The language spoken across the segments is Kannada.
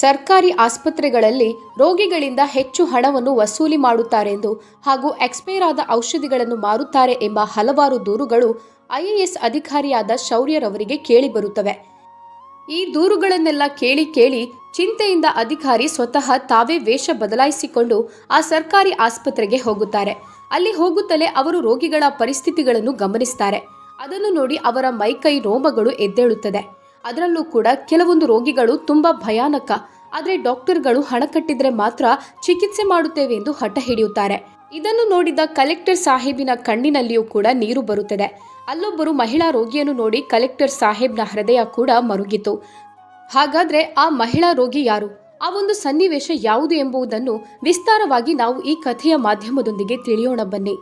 ಸರ್ಕಾರಿ ಆಸ್ಪತ್ರೆಗಳಲ್ಲಿ ರೋಗಿಗಳಿಂದ ಹೆಚ್ಚು ಹಣವನ್ನು ವಸೂಲಿ ಮಾಡುತ್ತಾರೆಂದು ಹಾಗೂ ಎಕ್ಸ್ಪೈರ್ ಆದ ಔಷಧಿಗಳನ್ನು ಮಾರುತ್ತಾರೆ ಎಂಬ ಹಲವಾರು ದೂರುಗಳು ಐಎಎಸ್ ಅಧಿಕಾರಿಯಾದ ಶೌರ್ಯರವರಿಗೆ ಕೇಳಿಬರುತ್ತವೆ. ಈ ದೂರುಗಳನ್ನೆಲ್ಲ ಕೇಳಿ ಕೇಳಿ ಚಿಂತೆಯಿಂದ ಅಧಿಕಾರಿ ಸ್ವತಃ ತಾವೇ ವೇಷ ಬದಲಾಯಿಸಿಕೊಂಡು ಆ ಸರ್ಕಾರಿ ಆಸ್ಪತ್ರೆಗೆ ಹೋಗುತ್ತಾರೆ. ಅಲ್ಲಿ ಹೋಗುತ್ತಲೇ ಅವರು ರೋಗಿಗಳ ಪರಿಸ್ಥಿತಿಗಳನ್ನು ಗಮನಿಸ್ತಾರೆ. ಅದನ್ನು ನೋಡಿ ಅವರ ಮೈಕೈ ರೋಮಗಳು ಎದ್ದೇಳುತ್ತದೆ. ಅದರಲ್ಲೂ ಕೂಡ ಕೆಲವೊಂದು ರೋಗಿಗಳು ತುಂಬಾ ಭಯಾನಕ. ಆದರೆ ಡಾಕ್ಟರ್ಗಳು ಹಣ ಕಟ್ಟಿದ್ರೆ ಮಾತ್ರ ಚಿಕಿತ್ಸೆ ಮಾಡುತ್ತೇವೆ ಎಂದು ಹಠ ಹಿಡಿಯುತ್ತಾರೆ. ಇದನ್ನು ನೋಡಿದ ಕಲೆಕ್ಟರ್ ಸಾಹೇಬಿನ ಕಣ್ಣಿನಲ್ಲಿಯೂ ಕೂಡ ನೀರು ಬರುತ್ತದೆ. ಅಲ್ಲೊಬ್ಬರು ಮಹಿಳಾ ರೋಗಿಯನ್ನು ನೋಡಿ ಕಲೆಕ್ಟರ್ ಸಾಹೇಬ್ನ ಹೃದಯ ಕೂಡ ಮರುಗಿತು. ಹಾಗಾದ್ರೆ ಆ ಮಹಿಳಾ ರೋಗಿ ಯಾರು? ಆ ಒಂದು ಸನ್ನಿವೇಶ ಯಾವುದು ಎಂಬುದನ್ನು ವಿಸ್ತಾರವಾಗಿ ನಾವು ಈ ಕಥೆಯ ಮಾಧ್ಯಮದೊಂದಿಗೆ ತಿಳಿಯೋಣ ಬನ್ನಿ.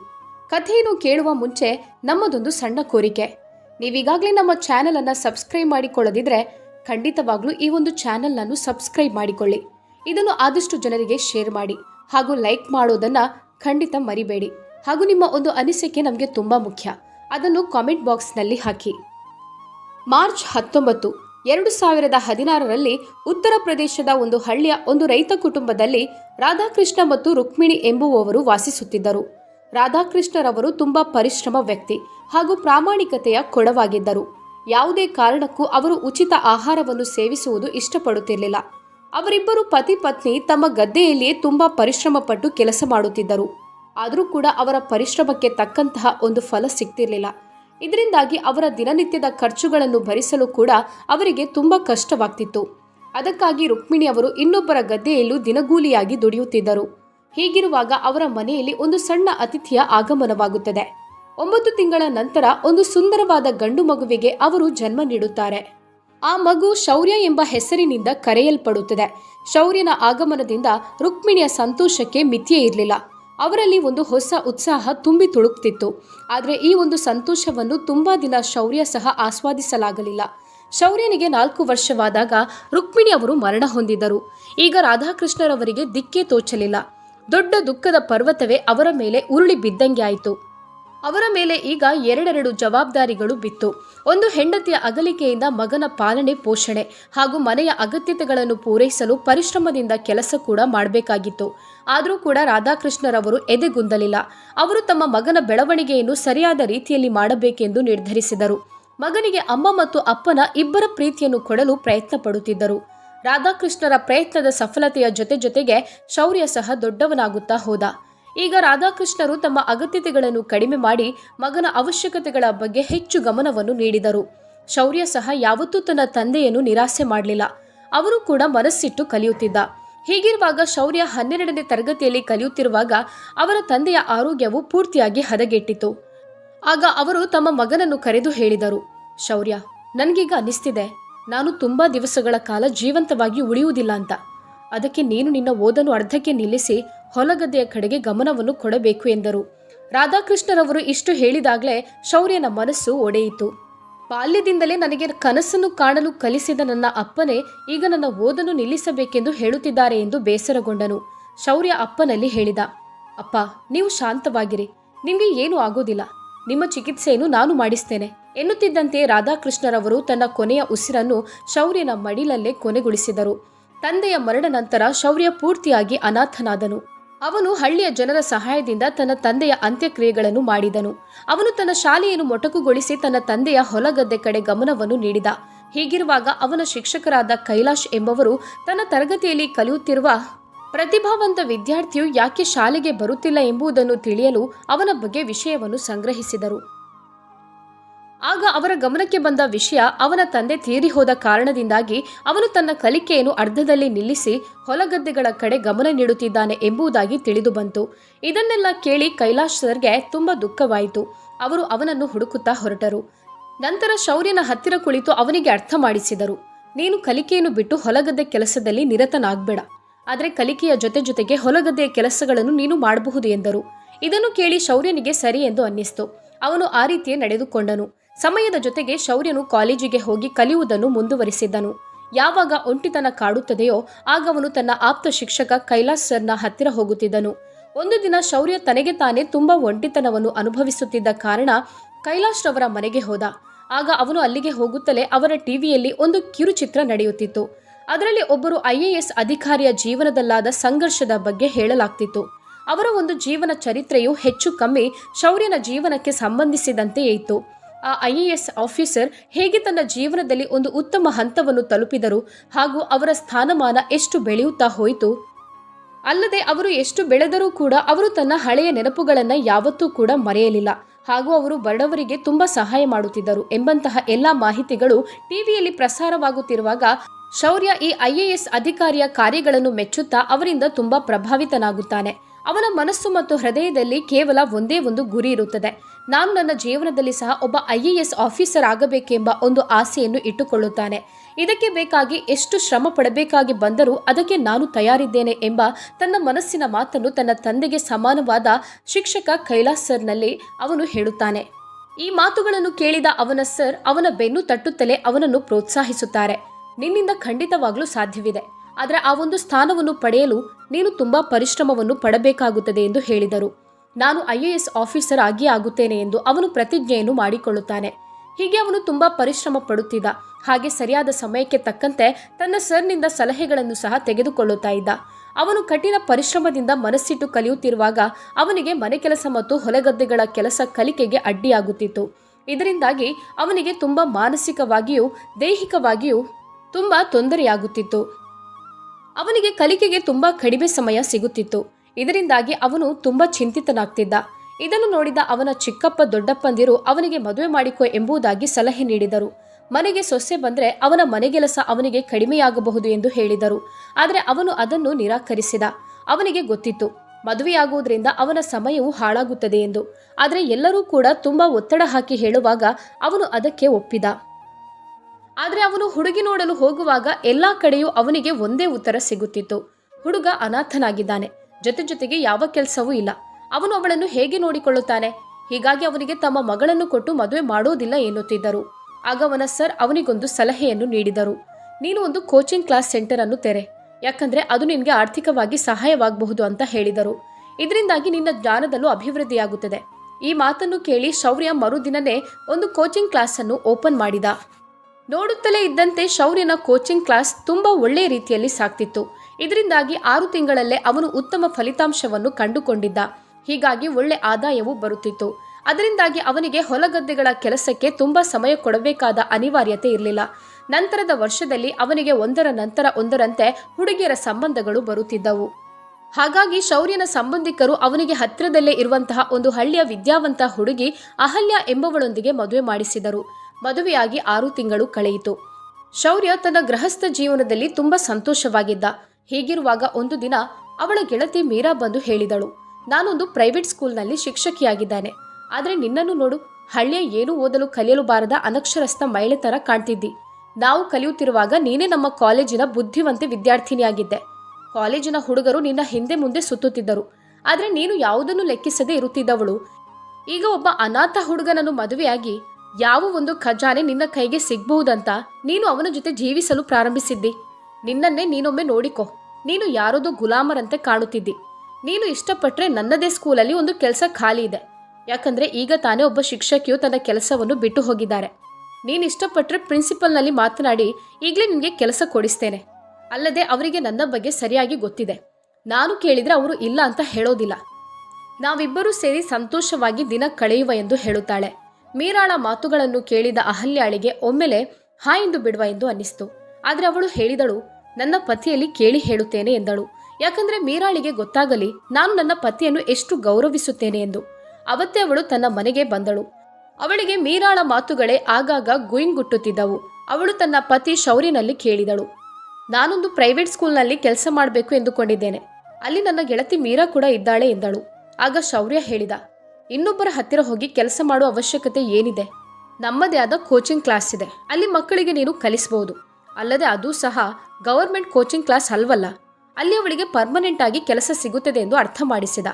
ಕಥೆಯನ್ನು ಕೇಳುವ ಮುಂಚೆ ನಮ್ಮದೊಂದು ಸಣ್ಣ ಕೋರಿಕೆ. ನೀವೀಗಾಗಲೇ ನಮ್ಮ ಚಾನಲನ್ನು ಸಬ್ಸ್ಕ್ರೈಬ್ ಮಾಡಿಕೊಳ್ಳದಿದ್ದರೆ ಖಂಡಿತವಾಗ್ಲೂ ಈ ಒಂದು ಚಾನಲನ್ನು ಸಬ್ಸ್ಕ್ರೈಬ್ ಮಾಡಿಕೊಳ್ಳಿ. ಇದನ್ನು ಆದಷ್ಟು ಜನರಿಗೆ ಶೇರ್ ಮಾಡಿ ಹಾಗೂ ಲೈಕ್ ಮಾಡೋದನ್ನು ಖಂಡಿತ ಮರಿಬೇಡಿ. ಹಾಗೂ ನಿಮ್ಮ ಒಂದು ಅನಿಸಿಕೆ ನಮಗೆ ತುಂಬ ಮುಖ್ಯ. ಅದನ್ನು ಕಾಮೆಂಟ್ ಬಾಕ್ಸ್ನಲ್ಲಿ ಹಾಕಿ. ಮಾರ್ಚ್ ಹತ್ತೊಂಬತ್ತು, ಎರಡು ಸಾವಿರದ ಹದಿನಾರರಲ್ಲಿ ಉತ್ತರ ಪ್ರದೇಶದ ಒಂದು ಹಳ್ಳಿಯ ಒಂದು ರೈತ ಕುಟುಂಬದಲ್ಲಿ ರಾಧಾಕೃಷ್ಣ ಮತ್ತು ರುಕ್ಮಿಣಿ ಎಂಬುವವರು ವಾಸಿಸುತ್ತಿದ್ದರು. ರಾಧಾಕೃಷ್ಣರವರು ತುಂಬ ಪರಿಶ್ರಮ ವ್ಯಕ್ತಿ ಹಾಗೂ ಪ್ರಾಮಾಣಿಕತೆಯ ಕೊಡವಾಗಿದ್ದರು. ಯಾವುದೇ ಕಾರಣಕ್ಕೂ ಅವರು ಉಚಿತ ಆಹಾರವನ್ನು ಸೇವಿಸುವುದು ಇಷ್ಟಪಡುತ್ತಿರಲಿಲ್ಲ. ಅವರಿಬ್ಬರು ಪತಿ ಪತ್ನಿ ತಮ್ಮ ಗದ್ದೆಯಲ್ಲಿಯೇ ತುಂಬ ಪರಿಶ್ರಮಪಟ್ಟು ಕೆಲಸ ಮಾಡುತ್ತಿದ್ದರು. ಆದರೂ ಕೂಡ ಅವರ ಪರಿಶ್ರಮಕ್ಕೆ ತಕ್ಕಂತಹ ಒಂದು ಫಲ ಸಿಗ್ತಿರಲಿಲ್ಲ ಇದರಿಂದಾಗಿ ಅವರ ದಿನನಿತ್ಯದ ಖರ್ಚುಗಳನ್ನು ಭರಿಸಲು ಕೂಡ ಅವರಿಗೆ ತುಂಬ ಕಷ್ಟವಾಗ್ತಿತ್ತು. ಅದಕ್ಕಾಗಿ ರುಕ್ಮಿಣಿ ಅವರು ಇನ್ನೊಬ್ಬರ ಗದ್ದೆಯಲ್ಲೂ ದಿನಗೂಲಿಯಾಗಿ ದುಡಿಯುತ್ತಿದ್ದರು. ಹೀಗಿರುವಾಗ ಅವರ ಮನೆಯಲ್ಲಿ ಒಂದು ಸಣ್ಣ ಅತಿಥಿಯ ಆಗಮನವಾಗುತ್ತದೆ. ಒಂಬತ್ತು ತಿಂಗಳ ನಂತರ ಒಂದು ಸುಂದರವಾದ ಗಂಡು ಮಗುವಿಗೆ ಅವರು ಜನ್ಮ ನೀಡುತ್ತಾರೆ. ಆ ಮಗು ಶೌರ್ಯ ಎಂಬ ಹೆಸರಿನಿಂದ ಕರೆಯಲ್ಪಡುತ್ತದೆ. ಶೌರ್ಯನ ಆಗಮನದಿಂದ ರುಕ್ಮಿಣಿಯ ಸಂತೋಷಕ್ಕೆ ಮಿತಿಯೇ ಇರಲಿಲ್ಲ. ಅವರಲ್ಲಿ ಒಂದು ಹೊಸ ಉತ್ಸಾಹ ತುಂಬಿ ತುಳುಕ್ತಿತ್ತು. ಆದರೆ ಈ ಒಂದು ಸಂತೋಷವನ್ನು ತುಂಬಾ ದಿನ ಶೌರ್ಯ ಸಹ ಆಸ್ವಾದಿಸಲಾಗಲಿಲ್ಲ. ಶೌರ್ಯನಿಗೆ ನಾಲ್ಕು ವರ್ಷವಾದಾಗ ರುಕ್ಮಿಣಿ ಅವರು ಮರಣ ಹೊಂದಿದರು. ಈಗ ರಾಧಾಕೃಷ್ಣರವರಿಗೆ ದಿಕ್ಕೇ ತೋಚಲಿಲ್ಲ. ದೊಡ್ಡ ದುಃಖದ ಪರ್ವತವೇ ಅವರ ಮೇಲೆ ಉರುಳಿ ಬಿದ್ದಂಗೆ ಆಯಿತು. ಅವರ ಮೇಲೆ ಈಗ ಎರಡೆರಡು ಜವಾಬ್ದಾರಿಗಳು ಬಿತ್ತು. ಒಂದು ಹೆಂಡತಿಯ ಅಗಲಿಕೆಯಿಂದ ಮಗನ ಪಾಲನೆ ಪೋಷಣೆ ಹಾಗೂ ಮನೆಯ ಅಗತ್ಯತೆಗಳನ್ನು ಪೂರೈಸಲು ಪರಿಶ್ರಮದಿಂದ ಕೆಲಸ ಕೂಡ ಮಾಡಬೇಕಾಗಿತ್ತು. ಆದರೂ ಕೂಡ ರಾಧಾಕೃಷ್ಣರವರು ಎದೆಗುಂದಲಿಲ್ಲ. ಅವರು ತಮ್ಮ ಮಗನ ಬೆಳವಣಿಗೆಯನ್ನು ಸರಿಯಾದ ರೀತಿಯಲ್ಲಿ ಮಾಡಬೇಕೆಂದು ನಿರ್ಧರಿಸಿದರು. ಮಗನಿಗೆ ಅಮ್ಮ ಮತ್ತು ಅಪ್ಪನ ಇಬ್ಬರ ಪ್ರೀತಿಯನ್ನು ಕೊಡಲು ಪ್ರಯತ್ನ ಪಡುತ್ತಿದ್ದರು ರಾಧಾಕೃಷ್ಣರ ಪ್ರಯತ್ನದ ಸಫಲತೆಯ ಜೊತೆ ಜೊತೆಗೆ ಶೌರ್ಯ ಸಹ ದೊಡ್ಡವನಾಗುತ್ತಾ ಹೋದ. ಈಗ ರಾಧಾಕೃಷ್ಣರು ತಮ್ಮ ಅಗತ್ಯತೆಗಳನ್ನು ಕಡಿಮೆ ಮಾಡಿ ಮಗನ ಅವಶ್ಯಕತೆಗಳ ಬಗ್ಗೆ ಹೆಚ್ಚು ಗಮನವನ್ನು ನೀಡಿದರು. ಶೌರ್ಯ ಸಹ ಯಾವತ್ತೂ ತನ್ನ ತಂದೆಯನ್ನು ನಿರಾಸೆ ಮಾಡಲಿಲ್ಲ. ಅವರು ಕೂಡ ಮನಸ್ಸಿಟ್ಟು ಕಲಿಯುತ್ತಿದ್ದ. ಹೀಗಿರುವಾಗ ಶೌರ್ಯ ಹನ್ನೆರಡನೇ ತರಗತಿಯಲ್ಲಿ ಕಲಿಯುತ್ತಿರುವಾಗ ಅವರ ತಂದೆಯ ಆರೋಗ್ಯವು ಪೂರ್ತಿಯಾಗಿ ಹದಗೆಟ್ಟಿತು. ಆಗ ಅವರು ತಮ್ಮ ಮಗನನ್ನು ಕರೆದು ಹೇಳಿದರು, ಶೌರ್ಯ, ನನಗೀಗ ಅನ್ನಿಸ್ತಿದೆ. ನಾನು ತುಂಬ ದಿವಸಗಳ ಕಾಲ ಜೀವಂತವಾಗಿ ಉಳಿಯುವುದಿಲ್ಲ ಅಂತ. ಅದಕ್ಕೆ ನೀನು ನಿನ್ನ ಓದನ್ನು ಅರ್ಧಕ್ಕೆ ನಿಲ್ಲಿಸಿ ಹೊಲಗದ್ದೆಯ ಕಡೆಗೆ ಗಮನವನ್ನು ಕೊಡಬೇಕು ಎಂದರು. ರಾಧಾಕೃಷ್ಣರವರು ಇಷ್ಟು ಹೇಳಿದಾಗಲೇ ಶೌರ್ಯನ ಮನಸ್ಸು ಒಡೆಯಿತು. ಬಾಲ್ಯದಿಂದಲೇ ನನಗೆ ಕನಸನ್ನು ಕಾಣಲು ಕಲಿಸಿದ ನನ್ನ ಅಪ್ಪನೇ ಈಗ ನನ್ನ ಓದನ್ನು ನಿಲ್ಲಿಸಬೇಕೆಂದು ಹೇಳುತ್ತಿದ್ದಾರೆ ಎಂದು ಬೇಸರಗೊಂಡನು. ಶೌರ್ಯ ಅಪ್ಪನಲ್ಲಿ ಹೇಳಿದ, ಅಪ್ಪ, ನೀವು ಶಾಂತವಾಗಿರಿ. ನಿಮಗೆ ಏನೂ ಆಗೋದಿಲ್ಲ. ನಿಮ್ಮ ಚಿಕಿತ್ಸೆಯನ್ನು ನಾನು ಮಾಡಿಸ್ತೇನೆ. ಎನ್ನುತ್ತಿದ್ದಂತೆ ರಾಧಾಕೃಷ್ಣರವರು ತನ್ನ ಕೊನೆಯ ಉಸಿರನ್ನು ಶೌರ್ಯನ ಮಡಿಲಲ್ಲೇ ಕೊನೆಗೊಳಿಸಿದರು. ತಂದೆಯ ಮರಣ ನಂತರ ಶೌರ್ಯ ಪೂರ್ತಿಯಾಗಿ ಅನಾಥನಾದನು. ಅವನು ಹಳ್ಳಿಯ ಜನರ ಸಹಾಯದಿಂದ ತನ್ನ ತಂದೆಯ ಅಂತ್ಯಕ್ರಿಯೆಗಳನ್ನು ಮಾಡಿದನು. ಅವನು ತನ್ನ ಶಾಲೆಯನ್ನು ಮೊಟಕುಗೊಳಿಸಿ ತನ್ನ ತಂದೆಯ ಹೊಲಗದ್ದೆ ಕಡೆ ಗಮನವನ್ನು ನೀಡಿದ. ಹೀಗಿರುವಾಗ ಅವನ ಶಿಕ್ಷಕರಾದ ಕೈಲಾಶ್ ಎಂಬವರು ತನ್ನ ತರಗತಿಯಲ್ಲಿ ಕಲಿಯುತ್ತಿರುವ ಪ್ರತಿಭಾವಂತ ವಿದ್ಯಾರ್ಥಿಯು ಯಾಕೆ ಶಾಲೆಗೆ ಬರುತ್ತಿಲ್ಲ ಎಂಬುದನ್ನು ತಿಳಿಯಲು ಅವನ ಬಗ್ಗೆ ವಿಷಯವನ್ನು ಸಂಗ್ರಹಿಸಿದರು. ಆಗ ಅವರ ಗಮನಕ್ಕೆ ಬಂದ ವಿಷಯ ಅವನ ತಂದೆ ತೀರಿ ಹೋದ ಕಾರಣದಿಂದಾಗಿ ಅವನು ತನ್ನ ಕಲಿಕೆಯನ್ನು ಅರ್ಧದಲ್ಲಿ ನಿಲ್ಲಿಸಿ ಹೊಲಗದ್ದೆಗಳ ಕಡೆ ಗಮನ ನೀಡುತ್ತಿದ್ದಾನೆ ಎಂಬುದಾಗಿ ತಿಳಿದು ಬಂತು. ಇದನ್ನೆಲ್ಲ ಕೇಳಿ ಕೈಲಾಶ್ ಸರ್ಗೆ ತುಂಬಾ ದುಃಖವಾಯಿತು. ಅವರು ಅವನನ್ನು ಹುಡುಕುತ್ತಾ ಹೊರಟರು. ನಂತರ ಶೌರ್ಯನ ಹತ್ತಿರ ಕುಳಿತು ಅವನಿಗೆ ಅರ್ಥ ಮಾಡಿಸಿದರು. ನೀನು ಕಲಿಕೆಯನ್ನು ಬಿಟ್ಟು ಹೊಲಗದ್ದೆ ಕೆಲಸದಲ್ಲಿ ನಿರತನಾಗಬೇಡ. ಆದರೆ ಕಲಿಕೆಯ ಜೊತೆ ಜೊತೆಗೆ ಹೊಲಗದ್ದೆಯ ಕೆಲಸಗಳನ್ನು ನೀನು ಮಾಡಬಹುದು ಎಂದರು. ಇದನ್ನು ಕೇಳಿ ಶೌರ್ಯನಿಗೆ ಸರಿ ಎಂದು ಅನ್ನಿಸ್ತು. ಅವನು ಆ ರೀತಿಯೇ ನಡೆದುಕೊಂಡನು. ಸಮಯದ ಜೊತೆಗೆ ಶೌರ್ಯನು ಕಾಲೇಜಿಗೆ ಹೋಗಿ ಕಲಿಯುವುದನ್ನು ಮುಂದುವರಿಸಿದ್ದನು ಯಾವಾಗ ಒಂಟಿತನ ಕಾಡುತ್ತದೆಯೋ ಆಗ ಅವನು ತನ್ನ ಆಪ್ತ ಶಿಕ್ಷಕ ಕೈಲಾಸ್ ಸರ್ನ ಹತ್ತಿರ ಹೋಗುತ್ತಿದ್ದನು. ಒಂದು ದಿನ ಶೌರ್ಯ ತನಗೆ ತಾನೇ ತುಂಬಾ ಒಂಟಿತನವನ್ನು ಅನುಭವಿಸುತ್ತಿದ್ದ ಕಾರಣ ಕೈಲಾಶ್ ರವರ ಮನೆಗೆ ಹೋದ. ಆಗ ಅವನು ಅಲ್ಲಿಗೆ ಹೋಗುತ್ತಲೇ ಅವರ ಟಿವಿಯಲ್ಲಿ ಒಂದು ಕಿರುಚಿತ್ರ ನಡೆಯುತ್ತಿತ್ತು. ಅದರಲ್ಲಿ ಒಬ್ಬರು ಐಎಎಸ್ ಅಧಿಕಾರಿಯ ಜೀವನದಲ್ಲಾದ ಸಂಘರ್ಷದ ಬಗ್ಗೆ ಹೇಳಲಾಗ್ತಿತ್ತು. ಅವರ ಒಂದು ಜೀವನ ಚರಿತ್ರೆಯು ಹೆಚ್ಚು ಕಮ್ಮಿ ಶೌರ್ಯನ ಜೀವನಕ್ಕೆ ಸಂಬಂಧಿಸಿದಂತೆಯೇ ಇತ್ತು. ಆ ಐ ಎ ಎಸ್ ಆಫೀಸರ್ ಹೇಗೆ ತನ್ನ ಜೀವನದಲ್ಲಿ ಒಂದು ಉತ್ತಮ ಹಂತವನ್ನು ತಲುಪಿದರು ಹಾಗೂ ಅವರ ಸ್ಥಾನಮಾನ ಎಷ್ಟು ಬೆಳೆಯುತ್ತಾ ಹೋಯಿತು? ಅಲ್ಲದೆ ಅವರು ಎಷ್ಟು ಬೆಳೆದರೂ ಕೂಡ ಅವರು ತನ್ನ ಹಳೆಯ ನೆನಪುಗಳನ್ನು ಯಾವತ್ತೂ ಕೂಡ ಮರೆಯಲಿಲ್ಲ ಹಾಗೂ ಅವರು ಬಡವರಿಗೆ ತುಂಬ ಸಹಾಯ ಮಾಡುತ್ತಿದ್ದರು ಎಂಬಂತಹ ಎಲ್ಲ ಮಾಹಿತಿಗಳು ಟಿವಿಯಲ್ಲಿ ಪ್ರಸಾರವಾಗುತ್ತಿರುವಾಗ ಶೌರ್ಯ ಈ ಐಎಎಸ್ ಅಧಿಕಾರಿಯ ಕಾರ್ಯಗಳನ್ನು ಮೆಚ್ಚುತ್ತಾ ಅವರಿಂದ ತುಂಬ ಪ್ರಭಾವಿತನಾಗುತ್ತಾನೆ. ಅವನ ಮನಸ್ಸು ಮತ್ತು ಹೃದಯದಲ್ಲಿ ಕೇವಲ ಒಂದೇ ಒಂದು ಗುರಿ ಇರುತ್ತದೆ. ನಾನು ನನ್ನ ಜೀವನದಲ್ಲಿ ಸಹ ಒಬ್ಬ ಐ ಎ ಎಸ್ ಆಫೀಸರ್ ಆಗಬೇಕೆಂಬ ಒಂದು ಆಸೆಯನ್ನು ಇಟ್ಟುಕೊಳ್ಳುತ್ತಾನೆ. ಇದಕ್ಕೆ ಬೇಕಾಗಿ ಎಷ್ಟು ಶ್ರಮ ಪಡಬೇಕಾಗಿ ಬಂದರೂ ಅದಕ್ಕೆ ನಾನು ತಯಾರಿದ್ದೇನೆ ಎಂಬ ತನ್ನ ಮನಸ್ಸಿನ ಮಾತನ್ನು ತನ್ನ ತಂದೆಗೆ ಸಮಾನವಾದ ಶಿಕ್ಷಕ ಕೈಲಾಸ್ ಸರ್ನಲ್ಲಿ ಅವನು ಹೇಳುತ್ತಾನೆ. ಈ ಮಾತುಗಳನ್ನು ಕೇಳಿದ ಅವನ ಸರ್ ಅವನ ಬೆನ್ನು ತಟ್ಟುತ್ತಲೇ ಅವನನ್ನು ಪ್ರೋತ್ಸಾಹಿಸುತ್ತಾರೆ. ನಿನ್ನಿಂದ ಖಂಡಿತವಾಗಲೂ ಸಾಧ್ಯವಿದೆ. ಆದರೆ ಆ ಒಂದು ಸ್ಥಾನವನ್ನು ಪಡೆಯಲು ನೀನು ತುಂಬ ಪರಿಶ್ರಮವನ್ನು ಪಡಬೇಕಾಗುತ್ತದೆ ಎಂದು ಹೇಳಿದರು. ನಾನು ಐ ಎ ಎಸ್ ಆಫೀಸರ್ ಆಗಿಯೇ ಆಗುತ್ತೇನೆ ಎಂದು ಅವನು ಪ್ರತಿಜ್ಞೆಯನ್ನು ಮಾಡಿಕೊಳ್ಳುತ್ತಾನೆ. ಹೀಗೆ ಅವನು ತುಂಬ ಪರಿಶ್ರಮ ಪಡುತ್ತಿದ್ದ. ಹಾಗೆ ಸರಿಯಾದ ಸಮಯಕ್ಕೆ ತಕ್ಕಂತೆ ತನ್ನ ಸರ್ನಿಂದ ಸಲಹೆಗಳನ್ನು ಸಹ ತೆಗೆದುಕೊಳ್ಳುತ್ತಾ ಇದ್ದ. ಅವನು ಕಠಿಣ ಪರಿಶ್ರಮದಿಂದ ಮನಸ್ಸಿಟ್ಟು ಕಲಿಯುತ್ತಿರುವಾಗ ಅವನಿಗೆ ಮನೆ ಕೆಲಸ ಮತ್ತು ಹೊಲಗದ್ದೆಗಳ ಕೆಲಸ ಕಲಿಕೆಗೆ ಅಡ್ಡಿಯಾಗುತ್ತಿತ್ತು. ಇದರಿಂದಾಗಿ ಅವನಿಗೆ ತುಂಬ ಮಾನಸಿಕವಾಗಿಯೂ ದೈಹಿಕವಾಗಿಯೂ ತುಂಬ ತೊಂದರೆಯಾಗುತ್ತಿತ್ತು. ಅವನಿಗೆ ಕಲಿಕೆಗೆ ತುಂಬಾ ಕಡಿಮೆ ಸಮಯ ಸಿಗುತ್ತಿತ್ತು. ಇದರಿಂದಾಗಿ ಅವನು ತುಂಬಾ ಚಿಂತಿತನಾಗ್ತಿದ್ದ. ಇದನ್ನು ನೋಡಿದ ಅವನ ಚಿಕ್ಕಪ್ಪ ದೊಡ್ಡಪ್ಪಂದಿರು ಅವನಿಗೆ ಮದುವೆ ಮಾಡಿಕೊ ಎಂಬುದಾಗಿ ಸಲಹೆ ನೀಡಿದರು. ಮನೆಗೆ ಸೊಸೆ ಬಂದ್ರೆ ಅವನ ಮನೆಗೆಲಸ ಅವನಿಗೆ ಕಡಿಮೆಯಾಗಬಹುದು ಎಂದು ಹೇಳಿದರು. ಆದರೆ ಅವನು ಅದನ್ನು ನಿರಾಕರಿಸಿದ. ಅವನಿಗೆ ಗೊತ್ತಿತ್ತು, ಮದುವೆಯಾಗುವುದರಿಂದ ಅವನ ಸಮಯವು ಹಾಳಾಗುತ್ತದೆ ಎಂದು. ಆದರೆ ಎಲ್ಲರೂ ಕೂಡ ತುಂಬಾ ಒತ್ತಡ ಹಾಕಿ ಹೇಳುವಾಗ ಅವನು ಅದಕ್ಕೆ ಒಪ್ಪಿದ. ಆದರೆ ಅವನು ಹುಡುಗಿ ನೋಡಲು ಹೋಗುವಾಗ ಎಲ್ಲ ಕಡೆಯೂ ಅವನಿಗೆ ಒಂದೇ ಉತ್ತರ ಸಿಗುತ್ತಿತ್ತು. ಹುಡುಗ ಅನಾಥನಾಗಿದ್ದಾನೆ. ಜೊತೆ ಜೊತೆಗೆ ಯಾವ ಕೆಲಸವೂ ಇಲ್ಲ. ಅವನು ಅವಳನ್ನು ಹೇಗೆ ನೋಡಿಕೊಳ್ಳುತ್ತಾನೆ? ಹೀಗಾಗಿ ಅವನಿಗೆ ತಮ್ಮ ಮಗಳನ್ನು ಕೊಟ್ಟು ಮದುವೆ ಮಾಡೋದಿಲ್ಲ ಎನ್ನುತ್ತಿದ್ದರು. ಆಗ ಅವನ ಸರ್ ಅವನಿಗೊಂದು ಸಲಹೆಯನ್ನು ನೀಡಿದರು. ನೀನು ಒಂದು ಕೋಚಿಂಗ್ ಕ್ಲಾಸ್ ಸೆಂಟರ್ ಅನ್ನು ತೆರೆ. ಯಾಕಂದ್ರೆ ಅದು ನಿನಗೆ ಆರ್ಥಿಕವಾಗಿ ಸಹಾಯವಾಗಬಹುದು ಅಂತ ಹೇಳಿದರು. ಇದರಿಂದಾಗಿ ನಿನ್ನ ಜ್ಞಾನದಲ್ಲೂ ಅಭಿವೃದ್ಧಿಯಾಗುತ್ತದೆ. ಈ ಮಾತನ್ನು ಕೇಳಿ ಶೌರ್ಯ ಮರುದಿನನೇ ಒಂದು ಕೋಚಿಂಗ್ ಕ್ಲಾಸ್ ಅನ್ನು ಓಪನ್ ಮಾಡಿದ. ನೋಡುತ್ತಲೇ ಇದ್ದಂತೆ ಶೌರ್ಯನ ಕೋಚಿಂಗ್ ಕ್ಲಾಸ್ ತುಂಬಾ ಒಳ್ಳೆಯ ರೀತಿಯಲ್ಲಿ ಸಾಕ್ತಿತ್ತು. ಇದರಿಂದಾಗಿ ಆರು ತಿಂಗಳಲ್ಲೇ ಅವನು ಉತ್ತಮ ಫಲಿತಾಂಶವನ್ನು ಕಂಡುಕೊಂಡಿದ್ದ. ಹೀಗಾಗಿ ಒಳ್ಳೆ ಆದಾಯವೂ ಬರುತ್ತಿತ್ತು. ಅದರಿಂದಾಗಿ ಅವನಿಗೆ ಹೊಲಗದ್ದೆಗಳ ಕೆಲಸಕ್ಕೆ ತುಂಬಾ ಸಮಯ ಕೊಡಬೇಕಾದ ಅನಿವಾರ್ಯತೆ ಇರಲಿಲ್ಲ. ನಂತರದ ವರ್ಷದಲ್ಲಿ ಅವನಿಗೆ ಒಂದರ ನಂತರ ಒಂದರಂತೆ ಹುಡುಗಿಯರ ಸಂಬಂಧಗಳು ಬರುತ್ತಿದ್ದವು. ಹಾಗಾಗಿ ಶೌರ್ಯನ ಸಂಬಂಧಿಕರು ಅವನಿಗೆ ಹತ್ತಿರದಲ್ಲೇ ಇರುವಂತಹ ಒಂದು ಹಳ್ಳಿಯ ವಿದ್ಯಾವಂತ ಹುಡುಗಿ ಅಹಲ್ಯ ಎಂಬವಳೊಂದಿಗೆ ಮದುವೆ ಮಾಡಿಸಿದರು. ಮದುವೆಯಾಗಿ ಆರು ತಿಂಗಳು ಕಳೆಯಿತು. ಶೌರ್ಯ ತನ್ನ ಗೃಹಸ್ಥ ಜೀವನದಲ್ಲಿ ತುಂಬಾ ಸಂತೋಷವಾಗಿದ್ದ. ಹೀಗಿರುವಾಗ ಒಂದು ದಿನ ಅವಳ ಗೆಳತಿ ಮೀರಾ ಬಂದು ಹೇಳಿದಳು, ನಾನೊಂದು ಪ್ರೈವೇಟ್ ಸ್ಕೂಲ್ನಲ್ಲಿ ಶಿಕ್ಷಕಿಯಾಗಿದ್ದಾನೆ. ಆದರೆ ನಿನ್ನನ್ನು ನೋಡು, ಹಳ್ಳಿಯ ಏನು ಓದಲು ಕಲಿಯಲು ಬಾರದ ಅನಕ್ಷರಸ್ಥ ಮಹಿಳೆ ತರ ಕಾಣ್ತಿದ್ದಿ. ನಾವು ಕಲಿಯುತ್ತಿರುವಾಗ ನೀನೇ ನಮ್ಮ ಕಾಲೇಜಿನ ಬುದ್ಧಿವಂತೆ ವಿದ್ಯಾರ್ಥಿನಿಯಾಗಿದ್ದೆ. ಕಾಲೇಜಿನ ಹುಡುಗರು ನಿನ್ನ ಹಿಂದೆ ಮುಂದೆ ಸುತ್ತುತ್ತಿದ್ದರು. ಆದರೆ ನೀನು ಯಾವುದನ್ನು ಲೆಕ್ಕಿಸದೆ ಇರುತ್ತಿದ್ದವಳು. ಈಗ ಒಬ್ಬ ಅನಾಥ ಹುಡುಗನನ್ನು ಮದುವೆಯಾಗಿ ಯಾವ ಒಂದು ಖಜಾನೆ ನಿನ್ನ ಕೈಗೆ ಸಿಗ್ಬಹುದಂತ ನೀನು ಅವನ ಜೊತೆ ಜೀವಿಸಲು ಪ್ರಾರಂಭಿಸಿದ್ದಿ. ನಿನ್ನನ್ನೇ ನೀನೊಮ್ಮೆ ನೋಡಿಕೊ. ನೀನು ಯಾರದೋ ಗುಲಾಮರಂತೆ ಕಾಣುತ್ತಿದ್ದಿ. ನೀನು ಇಷ್ಟಪಟ್ಟರೆ ನನ್ನದೇ ಸ್ಕೂಲಲ್ಲಿ ಒಂದು ಕೆಲಸ ಖಾಲಿ ಇದೆ. ಯಾಕಂದ್ರೆ ಈಗ ತಾನೇ ಒಬ್ಬ ಶಿಕ್ಷಕಿಯು ತನ್ನ ಕೆಲಸವನ್ನು ಬಿಟ್ಟು ಹೋಗಿದ್ದಾರೆ. ನೀನು ಇಷ್ಟಪಟ್ಟರೆ ಪ್ರಿನ್ಸಿಪಲ್ನಲ್ಲಿ ಮಾತನಾಡಿ ಈಗಲೇ ನಿನಗೆ ಕೆಲಸ ಕೊಡಿಸ್ತೇನೆ. ಅಲ್ಲದೆ ಅವರಿಗೆ ನನ್ನ ಬಗ್ಗೆ ಸರಿಯಾಗಿ ಗೊತ್ತಿದೆ. ನಾನು ಕೇಳಿದರೆ ಅವರು ಇಲ್ಲ ಅಂತ ಹೇಳೋದಿಲ್ಲ. ನಾವಿಬ್ಬರೂ ಸೇರಿ ಸಂತೋಷವಾಗಿ ದಿನ ಕಳೆಯುವ ಎಂದು ಹೇಳುತ್ತಾಳೆ. ಮೀರಾಳ ಮಾತುಗಳನ್ನು ಕೇಳಿದ ಅಹಲ್ಯಾಳಿಗೆ ಒಮ್ಮೆಲೆ, ಹಾ ಎಂದು ಬಿಡುವ ಎಂದು ಅನ್ನಿಸ್ತು. ಆದರೆ ಅವಳು ಹೇಳಿದಳು, ನನ್ನ ಪತಿಯಲ್ಲಿ ಕೇಳಿ ಹೇಳುತ್ತೇನೆ ಎಂದಳು. ಯಾಕಂದ್ರೆ ಮೀರಾಳಿಗೆ ಗೊತ್ತಾಗಲಿ, ನಾನು ನನ್ನ ಪತಿಯನ್ನು ಎಷ್ಟು ಗೌರವಿಸುತ್ತೇನೆ ಎಂದು. ಅವತ್ತೇ ಅವಳು ತನ್ನ ಮನೆಗೆ ಬಂದಳು. ಅವಳಿಗೆ ಮೀರಾಳ ಮಾತುಗಳೇ ಆಗಾಗ ಗುಯಿಂಗುಟ್ಟುತ್ತಿದ್ದವು. ಅವಳು ತನ್ನ ಪತಿ ಶೌರ್ಯನಲ್ಲಿ ಕೇಳಿದಳು, ನಾನೊಂದು ಪ್ರೈವೇಟ್ ಸ್ಕೂಲ್ನಲ್ಲಿ ಕೆಲಸ ಮಾಡಬೇಕು ಎಂದುಕೊಂಡಿದ್ದೇನೆ. ಅಲ್ಲಿ ನನ್ನ ಗೆಳತಿ ಮೀರಾ ಕೂಡ ಇದ್ದಾಳೆ ಎಂದಳು. ಆಗ ಶೌರ್ಯ ಹೇಳಿದ ಇನ್ನೊಬ್ಬರ ಹತ್ತಿರ ಹೋಗಿ ಕೆಲಸ ಮಾಡುವ ಅವಶ್ಯಕತೆ ಏನಿದೆ? ನಮ್ಮದೇ ಆದ ಕೋಚಿಂಗ್ ಕ್ಲಾಸ್ ಇದೆ. ಅಲ್ಲಿ ಮಕ್ಕಳಿಗೆ ನೀನು ಕಲಿಸಬಹುದು ಅಲ್ಲದೆ ಅದು ಸಹ ಗವರ್ಮೆಂಟ್ ಕೋಚಿಂಗ್ ಕ್ಲಾಸ್ ಅಲ್ವಲ್ಲ. ಅಲ್ಲಿ ಅವಳಿಗೆ ಪರ್ಮನೆಂಟ್ ಆಗಿ ಕೆಲಸ ಸಿಗುತ್ತದೆ ಎಂದು ಅರ್ಥ ಮಾಡಿಸಿದ.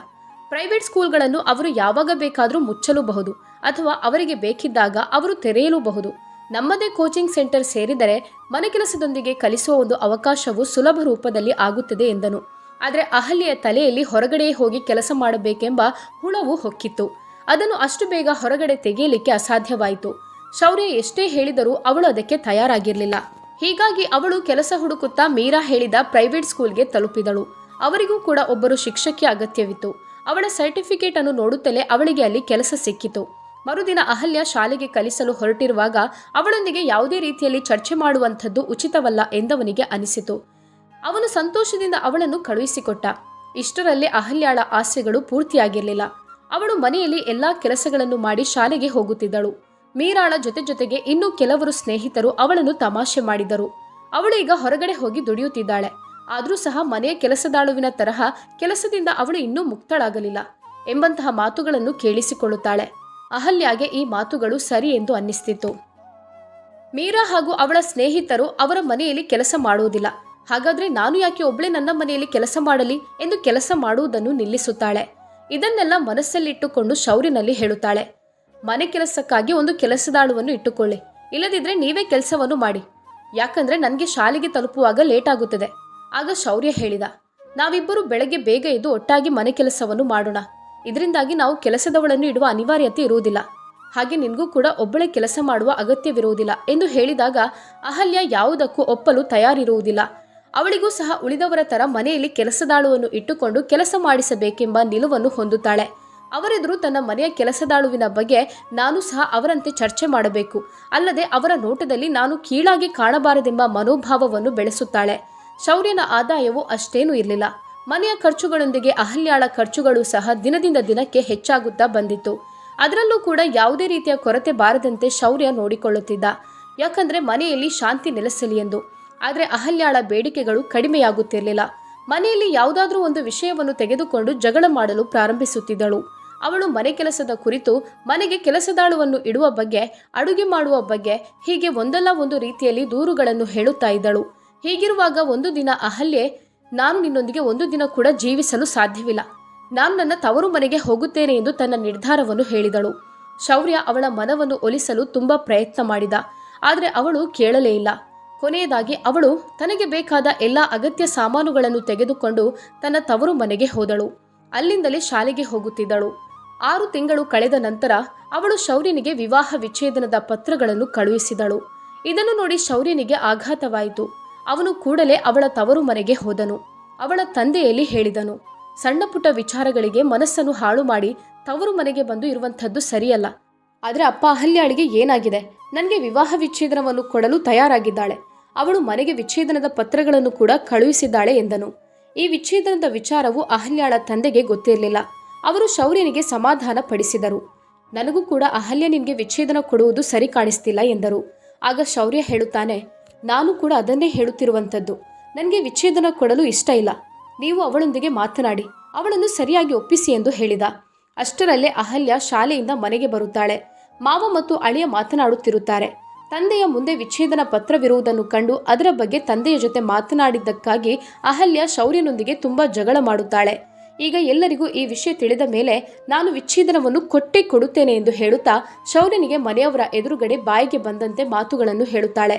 ಪ್ರೈವೇಟ್ ಸ್ಕೂಲ್ಗಳನ್ನು ಅವರು ಯಾವಾಗ ಬೇಕಾದರೂ ಮುಚ್ಚಲೂಬಹುದು. ಅಥವಾ ಅವರಿಗೆ ಬೇಕಿದ್ದಾಗ ಅವರು ತೆರೆಯಲೂಬಹುದು. ನಮ್ಮದೇ ಕೋಚಿಂಗ್ ಸೆಂಟರ್ ಸೇರಿದರೆ ಮನೆ ಕೆಲಸದೊಂದಿಗೆ ಕಲಿಸುವ ಒಂದು ಅವಕಾಶವು ಸುಲಭ ರೂಪದಲ್ಲಿ ಆಗುತ್ತದೆ ಎಂದನು. ಆದರೆ ಅಹಲ್ಯೆಯ ತಲೆಯಲ್ಲಿ ಹೊರಗಡೆ ಹೋಗಿ ಕೆಲಸ ಮಾಡಬೇಕೆಂಬ ಹುಳವು ಹೊಕ್ಕಿತ್ತು. ಅದನ್ನು ಅಷ್ಟು ಬೇಗ ಹೊರಗಡೆ ತೆಗೆಯಲಿಕ್ಕೆ ಅಸಾಧ್ಯವಾಯಿತು. ಶೌರ್ಯ ಎಷ್ಟೇ ಹೇಳಿದರೂ ಅವಳು ಅದಕ್ಕೆ ತಯಾರಾಗಿರಲಿಲ್ಲ. ಹೀಗಾಗಿ ಅವಳು ಕೆಲಸ ಹುಡುಕುತ್ತಾ ಮೀರಾ ಹೇಳಿದ ಪ್ರೈವೇಟ್ ಸ್ಕೂಲ್ಗೆ ತಲುಪಿದಳು. ಅವರಿಗೂ ಕೂಡ ಒಬ್ಬರು ಶಿಕ್ಷಕಿ ಅಗತ್ಯವಿತ್ತು. ಅವಳ ಸರ್ಟಿಫಿಕೇಟ್ ಅನ್ನು ನೋಡುತ್ತಲೇ ಅವಳಿಗೆ ಅಲ್ಲಿ ಕೆಲಸ ಸಿಕ್ಕಿತು. ಮರುದಿನ ಅಹಲ್ಯ ಶಾಲೆಗೆ ಕಲಿಸಲು ಹೊರಟಿರುವಾಗ ಅವಳೊಂದಿಗೆ ಯಾವುದೇ ರೀತಿಯಲ್ಲಿ ಚರ್ಚೆ ಮಾಡುವಂಥದ್ದು ಉಚಿತವಲ್ಲ ಎಂದವನಿಗೆ ಅನಿಸಿತು. ಅವನು ಸಂತೋಷದಿಂದ ಅವಳನ್ನು ಕಳುಹಿಸಿಕೊಟ್ಟ. ಇಷ್ಟರಲ್ಲಿ ಅಹಲ್ಯಾಳ ಆಸೆಗಳು ಪೂರ್ತಿಯಾಗಿರಲಿಲ್ಲ. ಅವಳು ಮನೆಯಲ್ಲಿ ಎಲ್ಲಾ ಕೆಲಸಗಳನ್ನು ಮಾಡಿ ಶಾಲೆಗೆ ಹೋಗುತ್ತಿದ್ದಳು. ಮೀರಾಳ ಜೊತೆ ಜೊತೆಗೆ ಇನ್ನೂ ಕೆಲವರು ಸ್ನೇಹಿತರು ಅವಳನ್ನು ತಮಾಷೆ ಮಾಡಿದರು. ಅವಳು ಈಗ ಹೊರಗಡೆ ಹೋಗಿ ದುಡಿಯುತ್ತಿದ್ದಾಳೆ. ಆದರೂ ಸಹ ಮನೆಯ ಕೆಲಸದಾಳುವಿನ ತರಹ ಕೆಲಸದಿಂದ ಅವಳು ಇನ್ನೂ ಮುಕ್ತಳಾಗಲಿಲ್ಲ ಎಂಬಂತಹ ಮಾತುಗಳನ್ನು ಕೇಳಿಸಿಕೊಳ್ಳುತ್ತಾಳೆ. ಅಹಲ್ಯಾಗೆ ಈ ಮಾತುಗಳು ಸರಿ ಎಂದು ಅನ್ನಿಸ್ತಿತ್ತು. ಮೀರಾ ಹಾಗೂ ಅವಳ ಸ್ನೇಹಿತರು ಅವರ ಮನೆಯಲ್ಲಿ ಕೆಲಸ ಮಾಡುವುದಿಲ್ಲ. ಹಾಗಾದ್ರೆ ನಾನು ಯಾಕೆ ಒಬ್ಳೆ ನನ್ನ ಮನೆಯಲ್ಲಿ ಕೆಲಸ ಮಾಡಲಿ ಎಂದು ಕೆಲಸ ಮಾಡುವುದನ್ನು ನಿಲ್ಲಿಸುತ್ತಾಳೆ. ಇದನ್ನೆಲ್ಲ ಮನಸ್ಸಲ್ಲಿಟ್ಟುಕೊಂಡು ಶೌರ್ಯನಲ್ಲಿ ಹೇಳುತ್ತಾಳೆ. ಮನೆ ಕೆಲಸಕ್ಕಾಗಿ ಒಂದು ಕೆಲಸದಾಳುವನ್ನು ಇಟ್ಟುಕೊಳ್ಳಿ. ಇಲ್ಲದಿದ್ರೆ ನೀವೇ ಕೆಲಸವನ್ನು ಮಾಡಿ. ಯಾಕಂದ್ರೆ ನನಗೆ ಶಾಲೆಗೆ ತಲುಪುವಾಗ ಲೇಟ್ ಆಗುತ್ತದೆ. ಆಗ ಶೌರ್ಯ ಹೇಳಿದ. ನಾವಿಬ್ಬರು ಬೆಳಗ್ಗೆ ಬೇಗ ಎದ್ದು ಒಟ್ಟಾಗಿ ಮನೆ ಕೆಲಸವನ್ನು ಮಾಡೋಣ. ಇದರಿಂದಾಗಿ ನಾವು ಕೆಲಸದವಳನ್ನು ಇಡುವ ಅನಿವಾರ್ಯತೆ ಇರುವುದಿಲ್ಲ. ಹಾಗೆ ನಿನಗೂ ಕೂಡ ಒಬ್ಬಳೇ ಕೆಲಸ ಮಾಡುವ ಅಗತ್ಯವಿರುವುದಿಲ್ಲ ಎಂದು ಹೇಳಿದಾಗ ಅಹಲ್ಯ ಯಾವುದಕ್ಕೂ ಒಪ್ಪಲು ತಯಾರಿರುವುದಿಲ್ಲ. ಅವಳಿಗೂ ಸಹ ಉಳಿದವರ ತರ ಮನೆಯಲ್ಲಿ ಕೆಲಸದಾಳುವನ್ನು ಇಟ್ಟುಕೊಂಡು ಕೆಲಸ ಮಾಡಿಸಬೇಕೆಂಬ ನಿಲುವನ್ನು ಹೊಂದುತ್ತಾಳೆ. ಅವರೆದುರು ತನ್ನ ಮನೆಯ ಕೆಲಸದಾಳುವಿನ ಬಗ್ಗೆ ನಾನು ಸಹ ಅವರಂತೆ ಚರ್ಚೆ ಮಾಡಬೇಕು. ಅಲ್ಲದೆ ಅವರ ನೋಟದಲ್ಲಿ ನಾನು ಕೀಳಾಗಿ ಕಾಣಬಾರದೆಂಬ ಮನೋಭಾವವನ್ನು ಬೆಳೆಸುತ್ತಾಳೆ. ಶೌರ್ಯನ ಆದಾಯವು ಅಷ್ಟೇನೂ ಇರಲಿಲ್ಲ. ಮನೆಯ ಖರ್ಚುಗಳೊಂದಿಗೆ ಅಹಲ್ಯಾಳ ಖರ್ಚುಗಳು ಸಹ ದಿನದಿಂದ ದಿನಕ್ಕೆ ಹೆಚ್ಚಾಗುತ್ತಾ ಬಂದಿತ್ತು. ಅದರಲ್ಲೂ ಕೂಡ ಯಾವುದೇ ರೀತಿಯ ಕೊರತೆ ಬಾರದಂತೆ ಶೌರ್ಯ ನೋಡಿಕೊಳ್ಳುತ್ತಿದ್ದ. ಯಾಕಂದ್ರೆ ಮನೆಯಲ್ಲಿ ಶಾಂತಿ ನೆಲೆಸಲಿ ಎಂದು. ಆದರೆ ಅಹಲ್ಯಾಳ ಬೇಡಿಕೆಗಳು ಕಡಿಮೆಯಾಗುತ್ತಿರಲಿಲ್ಲ. ಮನೆಯಲ್ಲಿ ಯಾವುದಾದ್ರೂ ಒಂದು ವಿಷಯವನ್ನು ತೆಗೆದುಕೊಂಡು ಜಗಳ ಮಾಡಲು ಪ್ರಾರಂಭಿಸುತ್ತಿದ್ದಳು. ಅವಳು ಮನೆ ಕೆಲಸದ ಕುರಿತು, ಮನೆಗೆ ಕೆಲಸದಾಳುವನ್ನು ಇಡುವ ಬಗ್ಗೆ, ಅಡುಗೆ ಮಾಡುವ ಬಗ್ಗೆ, ಹೀಗೆ ಒಂದಲ್ಲ ಒಂದು ರೀತಿಯಲ್ಲಿ ದೂರುಗಳನ್ನು ಹೇಳುತ್ತಾ ಇದ್ದಳು. ಹೀಗಿರುವಾಗ ಒಂದು ದಿನ ಅಹಲ್ಯೆ, ನಾನು ನಿನ್ನೊಂದಿಗೆ ಒಂದು ದಿನ ಕೂಡ ಜೀವಿಸಲು ಸಾಧ್ಯವಿಲ್ಲ. ನಾನು ನನ್ನ ತವರು ಮನೆಗೆ ಹೋಗುತ್ತೇನೆ ಎಂದು ತನ್ನ ನಿರ್ಧಾರವನ್ನು ಹೇಳಿದಳು. ಶೌರ್ಯ ಅವಳ ಮನವನ್ನು ಒಲಿಸಲು ತುಂಬಾ ಪ್ರಯತ್ನ ಮಾಡಿದ. ಆದರೆ ಅವಳು ಕೇಳಲೇ ಇಲ್ಲ. ಕೊನೆಯದಾಗಿ ಅವಳು ತನಗೆ ಬೇಕಾದ ಎಲ್ಲ ಅಗತ್ಯ ಸಾಮಾನುಗಳನ್ನು ತೆಗೆದುಕೊಂಡು ತನ್ನ ತವರು ಮನೆಗೆ ಹೋದಳು. ಅಲ್ಲಿಂದಲೇ ಶಾಲೆಗೆ ಹೋಗುತ್ತಿದ್ದಳು. ಆರು ತಿಂಗಳು ಕಳೆದ ನಂತರ ಅವಳು ಶೌರ್ಯನಿಗೆ ವಿವಾಹ ವಿಚ್ಛೇದನದ ಪತ್ರಗಳನ್ನು ಕಳುಹಿಸಿದಳು. ಇದನ್ನು ನೋಡಿ ಶೌರ್ಯನಿಗೆ ಆಘಾತವಾಯಿತು. ಅವನು ಕೂಡಲೇ ಅವಳ ತವರು ಮನೆಗೆ ಹೋದನು. ಅವಳ ತಂದೆಯಲ್ಲಿ ಹೇಳಿದನು, ಸಣ್ಣ ಪುಟ್ಟ ವಿಚಾರಗಳಿಗೆ ಮನಸ್ಸನ್ನು ಹಾಳು ಮಾಡಿ ತವರು ಮನೆಗೆ ಬಂದು ಇರುವಂಥದ್ದು ಸರಿಯಲ್ಲ. ಆದರೆ ಅಪ್ಪ ಅಹಲ್ಯಾಳಿಗೆ ಏನಾಗಿದೆ? ನನಗೆ ವಿವಾಹ ವಿಚ್ಛೇದನವನ್ನು ಕೊಡಲು ತಯಾರಾಗಿದ್ದಾಳೆ. ಅವಳು ಮನೆಗೆ ವಿಚ್ಛೇದನದ ಪತ್ರಗಳನ್ನು ಕೂಡ ಕಳುಹಿಸಿದ್ದಾಳೆ ಎಂದನು. ಈ ವಿಚ್ಛೇದನದ ವಿಚಾರವು ಅಹಲ್ಯಾಳ ತಂದೆಗೆ ಗೊತ್ತಿರಲಿಲ್ಲ. ಅವರು ಶೌರ್ಯನಿಗೆ ಸಮಾಧಾನ ಪಡಿಸಿದರು. ನನಗೂ ಕೂಡ ಅಹಲ್ಯ ನಿನಗೆ ವಿಚ್ಛೇದನ ಕೊಡುವುದು ಸರಿ ಕಾಣಿಸ್ತಿಲ್ಲ ಎಂದರು. ಆಗ ಶೌರ್ಯ ಹೇಳುತ್ತಾನೆ, ನಾನು ಕೂಡ ಅದನ್ನೇ ಹೇಳುತ್ತಿರುವಂಥದ್ದು. ನನಗೆ ವಿಚ್ಛೇದನ ಕೊಡಲು ಇಷ್ಟ ಇಲ್ಲ. ನೀವು ಅವಳೊಂದಿಗೆ ಮಾತನಾಡಿ. ಅವಳನ್ನು ಸರಿಯಾಗಿ ಒಪ್ಪಿಸಿ ಎಂದು ಹೇಳಿದ. ಅಷ್ಟರಲ್ಲೇ ಅಹಲ್ಯ ಶಾಲೆಯಿಂದ ಮನೆಗೆ ಬರುತ್ತಾಳೆ. ಮಾವ ಮತ್ತು ಅಳಿಯ ಮಾತನಾಡುತ್ತಿರುತ್ತಾರೆ. ತಂದೆಯ ಮುಂದೆ ವಿಚ್ಛೇದನ ಪತ್ರವಿರುವುದನ್ನು ಕಂಡು ಅದರ ಬಗ್ಗೆ ತಂದೆಯ ಜೊತೆ ಮಾತನಾಡಿದ್ದಕ್ಕಾಗಿ ಅಹಲ್ಯ ಶೌರ್ಯನೊಂದಿಗೆ ತುಂಬಾ ಜಗಳ ಮಾಡುತ್ತಾಳೆ. ಈಗ ಎಲ್ಲರಿಗೂ ಈ ವಿಷಯ ತಿಳಿದ ಮೇಲೆ ನಾನು ವಿಚ್ಛೇದನವನ್ನು ಕೊಟ್ಟೇ ಕೊಡುತ್ತೇನೆ ಎಂದು ಹೇಳುತ್ತಾ ಶೌರ್ಯನಿಗೆ ಮನೆಯವರ ಎದುರುಗಡೆ ಬಾಯಿಗೆ ಬಂದಂತೆ ಮಾತುಗಳನ್ನು ಹೇಳುತ್ತಾಳೆ.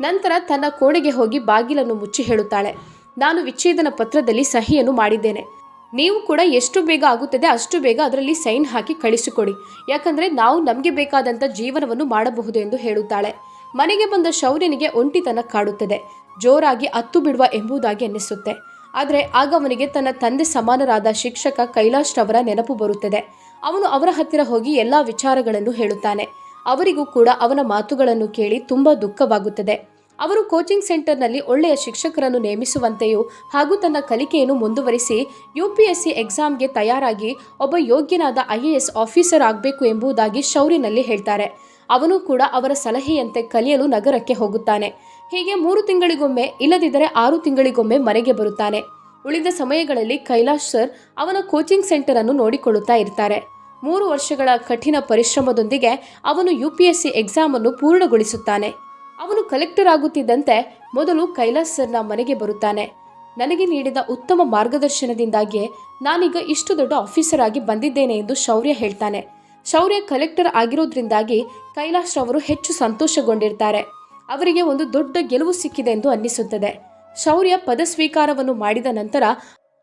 ನಂತರ ತನ್ನ ಕೋಣೆಗೆ ಹೋಗಿ ಬಾಗಿಲನ್ನು ಮುಚ್ಚಿ ಹೇಳುತ್ತಾಳೆ. ನಾನು ವಿಚ್ಛೇದನ ಪತ್ರದಲ್ಲಿ ಸಹಿಯನ್ನು ಮಾಡಿದ್ದೇನೆ. ನೀವು ಕೂಡ ಎಷ್ಟು ಬೇಗ ಆಗುತ್ತದೆ ಅಷ್ಟು ಬೇಗ ಅದರಲ್ಲಿ ಸೈನ್ ಹಾಕಿ ಕಳಿಸಿಕೊಡಿ. ಯಾಕಂದರೆ ನಾವು ನಮಗೆ ಬೇಕಾದಂಥ ಜೀವನವನ್ನು ಮಾಡಬಹುದು ಎಂದು ಹೇಳುತ್ತಾಳೆ. ಮನೆಗೆ ಬಂದ ಶೌರ್ಯನಿಗೆ ಒಂಟಿತನ ಕಾಡುತ್ತದೆ. ಜೋರಾಗಿ ಅತ್ತು ಬಿಡುವ ಎಂಬುದಾಗಿ ಅನ್ನಿಸುತ್ತೆ. ಆದರೆ ಆಗ ಅವನಿಗೆ ತನ್ನ ತಂದೆ ಸಮಾನರಾದ ಶಿಕ್ಷಕ ಕೈಲಾಶ್ ರವರ ನೆನಪು ಬರುತ್ತದೆ. ಅವನು ಅವರ ಹತ್ತಿರ ಹೋಗಿ ಎಲ್ಲ ವಿಚಾರಗಳನ್ನು ಹೇಳುತ್ತಾನೆ. ಅವರಿಗೂ ಕೂಡ ಅವನ ಮಾತುಗಳನ್ನು ಕೇಳಿ ತುಂಬಾ ದುಃಖವಾಗುತ್ತದೆ. ಅವರು ಕೋಚಿಂಗ್ ಸೆಂಟರ್ನಲ್ಲಿ ಒಳ್ಳೆಯ ಶಿಕ್ಷಕರನ್ನು ನೇಮಿಸುವಂತೆಯೂ ಹಾಗೂ ತನ್ನ ಕಲಿಕೆಯನ್ನು ಮುಂದುವರಿಸಿ ಯು ಪಿ ಎಕ್ಸಾಮ್ಗೆ ತಯಾರಾಗಿ ಒಬ್ಬ ಯೋಗ್ಯನಾದ ಐ ಎ ಎಸ್ ಆಫೀಸರ್ ಆಗಬೇಕು ಎಂಬುದಾಗಿ ಶೌರ್ಯನಲ್ಲಿ ಹೇಳ್ತಾರೆ. ಅವನು ಕೂಡ ಅವರ ಸಲಹೆಯಂತೆ ಕಲಿಯಲು ನಗರಕ್ಕೆ ಹೋಗುತ್ತಾನೆ. ಹೀಗೆ ಮೂರು ತಿಂಗಳಿಗೊಮ್ಮೆ ಇಲ್ಲದಿದ್ದರೆ ಆರು ತಿಂಗಳಿಗೊಮ್ಮೆ ಮನೆಗೆ ಬರುತ್ತಾನೆ. ಉಳಿದ ಸಮಯಗಳಲ್ಲಿ ಕೈಲಾಶ್ ಸರ್ ಅವನ ಕೋಚಿಂಗ್ ಸೆಂಟರ್ ಅನ್ನು ನೋಡಿಕೊಳ್ಳುತ್ತಾ ಇರ್ತಾರೆ. ಮೂರು ವರ್ಷಗಳ ಕಠಿಣ ಪರಿಶ್ರಮದೊಂದಿಗೆ ಅವನು U P S C exam ಅನ್ನು ಪೂರ್ಣಗೊಳಿಸುತ್ತಾನೆ. ಅವನು ಕಲೆಕ್ಟರ್ ಆಗುತ್ತಿದ್ದಂತೆ ಮೊದಲು ಕೈಲಾಸ್ ಸರ್ನ ಮನೆಗೆ ಬರುತ್ತಾನೆ. ನನಗೆ ನೀಡಿದ ಉತ್ತಮ ಮಾರ್ಗದರ್ಶನದಿಂದಾಗಿಯೇ ನಾನೀಗ ಇಷ್ಟು ದೊಡ್ಡ ಆಫೀಸರ್ ಆಗಿ ಬಂದಿದ್ದೇನೆ ಎಂದು ಶೌರ್ಯ ಹೇಳ್ತಾನೆ. ಶೌರ್ಯ ಕಲೆಕ್ಟರ್ ಆಗಿರೋದ್ರಿಂದಾಗಿ ಕೈಲಾಶ್ ರವರು ಹೆಚ್ಚು ಸಂತೋಷಗೊಂಡಿರ್ತಾರೆ. ಅವರಿಗೆ ಒಂದು ದೊಡ್ಡ ಗೆಲುವು ಸಿಕ್ಕಿದೆ ಎಂದು ಅನ್ನಿಸುತ್ತದೆ. ಶೌರ್ಯ ಪದ ಸ್ವೀಕಾರವನ್ನು ಮಾಡಿದ ನಂತರ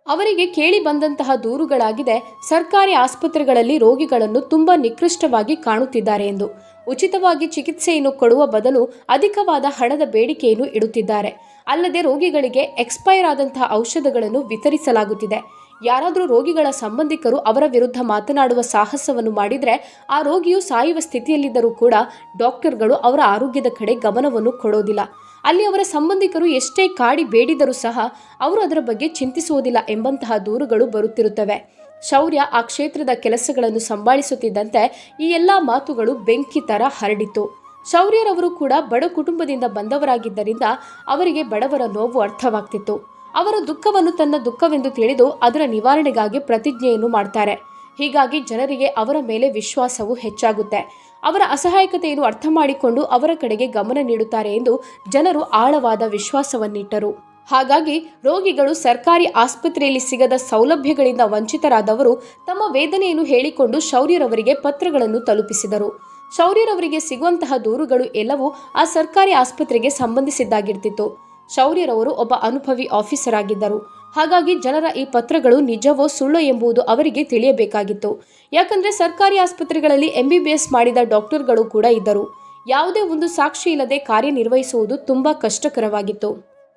ಅವರಿಗೆ ಕೇಳಿ ಬಂದಂತಹ ದೂರುಗಳಾಗಿದೆ. ಸರ್ಕಾರಿ ಆಸ್ಪತ್ರೆಗಳಲ್ಲಿ ರೋಗಿಗಳನ್ನು ತುಂಬಾ ನಿಕೃಷ್ಟವಾಗಿ ಕಾಣುತ್ತಿದ್ದಾರೆ ಎಂದು. ಉಚಿತವಾಗಿ ಚಿಕಿತ್ಸೆಯನ್ನು ಕೊಡುವ ಬದಲು ಅಧಿಕವಾದ ಹಣದ ಬೇಡಿಕೆಯನ್ನು ಇಡುತ್ತಿದ್ದಾರೆ. ಅಲ್ಲದೆ ರೋಗಿಗಳಿಗೆ ಎಕ್ಸ್ಪೈರ್ ಆದಂತಹ ಔಷಧಗಳನ್ನು ವಿತರಿಸಲಾಗುತ್ತಿದೆ. ಯಾರಾದರೂ ರೋಗಿಗಳ ಸಂಬಂಧಿಕರು ಅವರ ವಿರುದ್ಧ ಮಾತನಾಡುವ ಸಾಹಸವನ್ನು ಮಾಡಿದರೆ ಆ ರೋಗಿಯು ಸಾಯುವ ಸ್ಥಿತಿಯಲ್ಲಿದ್ದರೂ ಕೂಡ ಡಾಕ್ಟರ್ಗಳು ಅವರ ಆರೋಗ್ಯದ ಕಡೆ ಗಮನವನ್ನು ಕೊಡೋದಿಲ್ಲ. ಅಲ್ಲಿ ಅವರ ಸಂಬಂಧಿಕರು ಎಷ್ಟೇ ಕಾಡಿ ಬೇಡಿದರೂ ಸಹ ಅವರು ಅದರ ಬಗ್ಗೆ ಚಿಂತಿಸುವುದಿಲ್ಲ ಎಂಬಂತಹ ದೂರುಗಳು ಬರುತ್ತಿರುತ್ತವೆ. ಶೌರ್ಯ ಆ ಕ್ಷೇತ್ರದ ಕೆಲಸಗಳನ್ನು ಸಂಭಾಳಿಸುತ್ತಿದ್ದಂತೆ ಈ ಎಲ್ಲ ಮಾತುಗಳು ಬೆಂಕಿ ತರ ಹರಡಿತು. ಶೌರ್ಯರವರು ಕೂಡ ಬಡ ಕುಟುಂಬದಿಂದ ಬಂದವರಾಗಿದ್ದರಿಂದ ಅವರಿಗೆ ಬಡವರ ನೋವು ಅರ್ಥವಾಗ್ತಿತ್ತು. ಅವರ ದುಃಖವನ್ನು ತನ್ನ ದುಃಖವೆಂದು ತಿಳಿದು ಅದರ ನಿವಾರಣೆಗಾಗಿ ಪ್ರತಿಜ್ಞೆಯನ್ನು ಮಾಡ್ತಾರೆ. ಹೀಗಾಗಿ ಜನರಿಗೆ ಅವರ ಮೇಲೆ ವಿಶ್ವಾಸವು ಹೆಚ್ಚಾಗುತ್ತೆ. ಅವರ ಅಸಹಾಯಕತೆಯನ್ನು ಅರ್ಥ ಮಾಡಿಕೊಂಡು ಅವರ ಕಡೆಗೆ ಗಮನ ನೀಡುತ್ತಾರೆ ಎಂದು ಜನರು ಆಳವಾದ ವಿಶ್ವಾಸವನ್ನಿಟ್ಟರು. ಹಾಗಾಗಿ ರೋಗಿಗಳು ಸರ್ಕಾರಿ ಆಸ್ಪತ್ರೆಯಲ್ಲಿ ಸಿಗದ ಸೌಲಭ್ಯಗಳಿಂದ ವಂಚಿತರಾದವರು ತಮ್ಮ ವೇದನೆಯನ್ನು ಹೇಳಿಕೊಂಡು ಶೌರ್ಯರವರಿಗೆ ಪತ್ರಗಳನ್ನು ತಲುಪಿಸಿದರು. ಶೌರ್ಯರವರಿಗೆ ಸಿಗುವಂತಹ ದೂರುಗಳು ಎಲ್ಲವೂ ಆ ಸರ್ಕಾರಿ ಆಸ್ಪತ್ರೆಗೆ ಸಂಬಂಧಿಸಿದ್ದಾಗಿರ್ತಿತ್ತು. ಶೌರ್ಯರವರು ಒಬ್ಬ ಅನುಭವಿ ಆಫೀಸರ್ ಆಗಿದ್ದರು. ಹಾಗಾಗಿ ಜನರ ಈ ಪತ್ರಗಳು ನಿಜವೋ ಸುಳ್ಳೋ ಎಂಬುದು ಅವರಿಗೆ ತಿಳಿಯಬೇಕಾಗಿತ್ತು. ಯಾಕಂದ್ರೆ ಸರ್ಕಾರಿ ಆಸ್ಪತ್ರೆಗಳಲ್ಲಿ ಎಂಬಿಬಿಎಸ್ ಮಾಡಿದ ಡಾಕ್ಟರ್ಗಳು ಕೂಡ ಇದ್ದರು. ಯಾವುದೇ ಒಂದು ಸಾಕ್ಷಿ ಇಲ್ಲದೆ ಕಾರ್ಯನಿರ್ವಹಿಸುವುದು ತುಂಬಾ ಕಷ್ಟಕರವಾಗಿತ್ತು.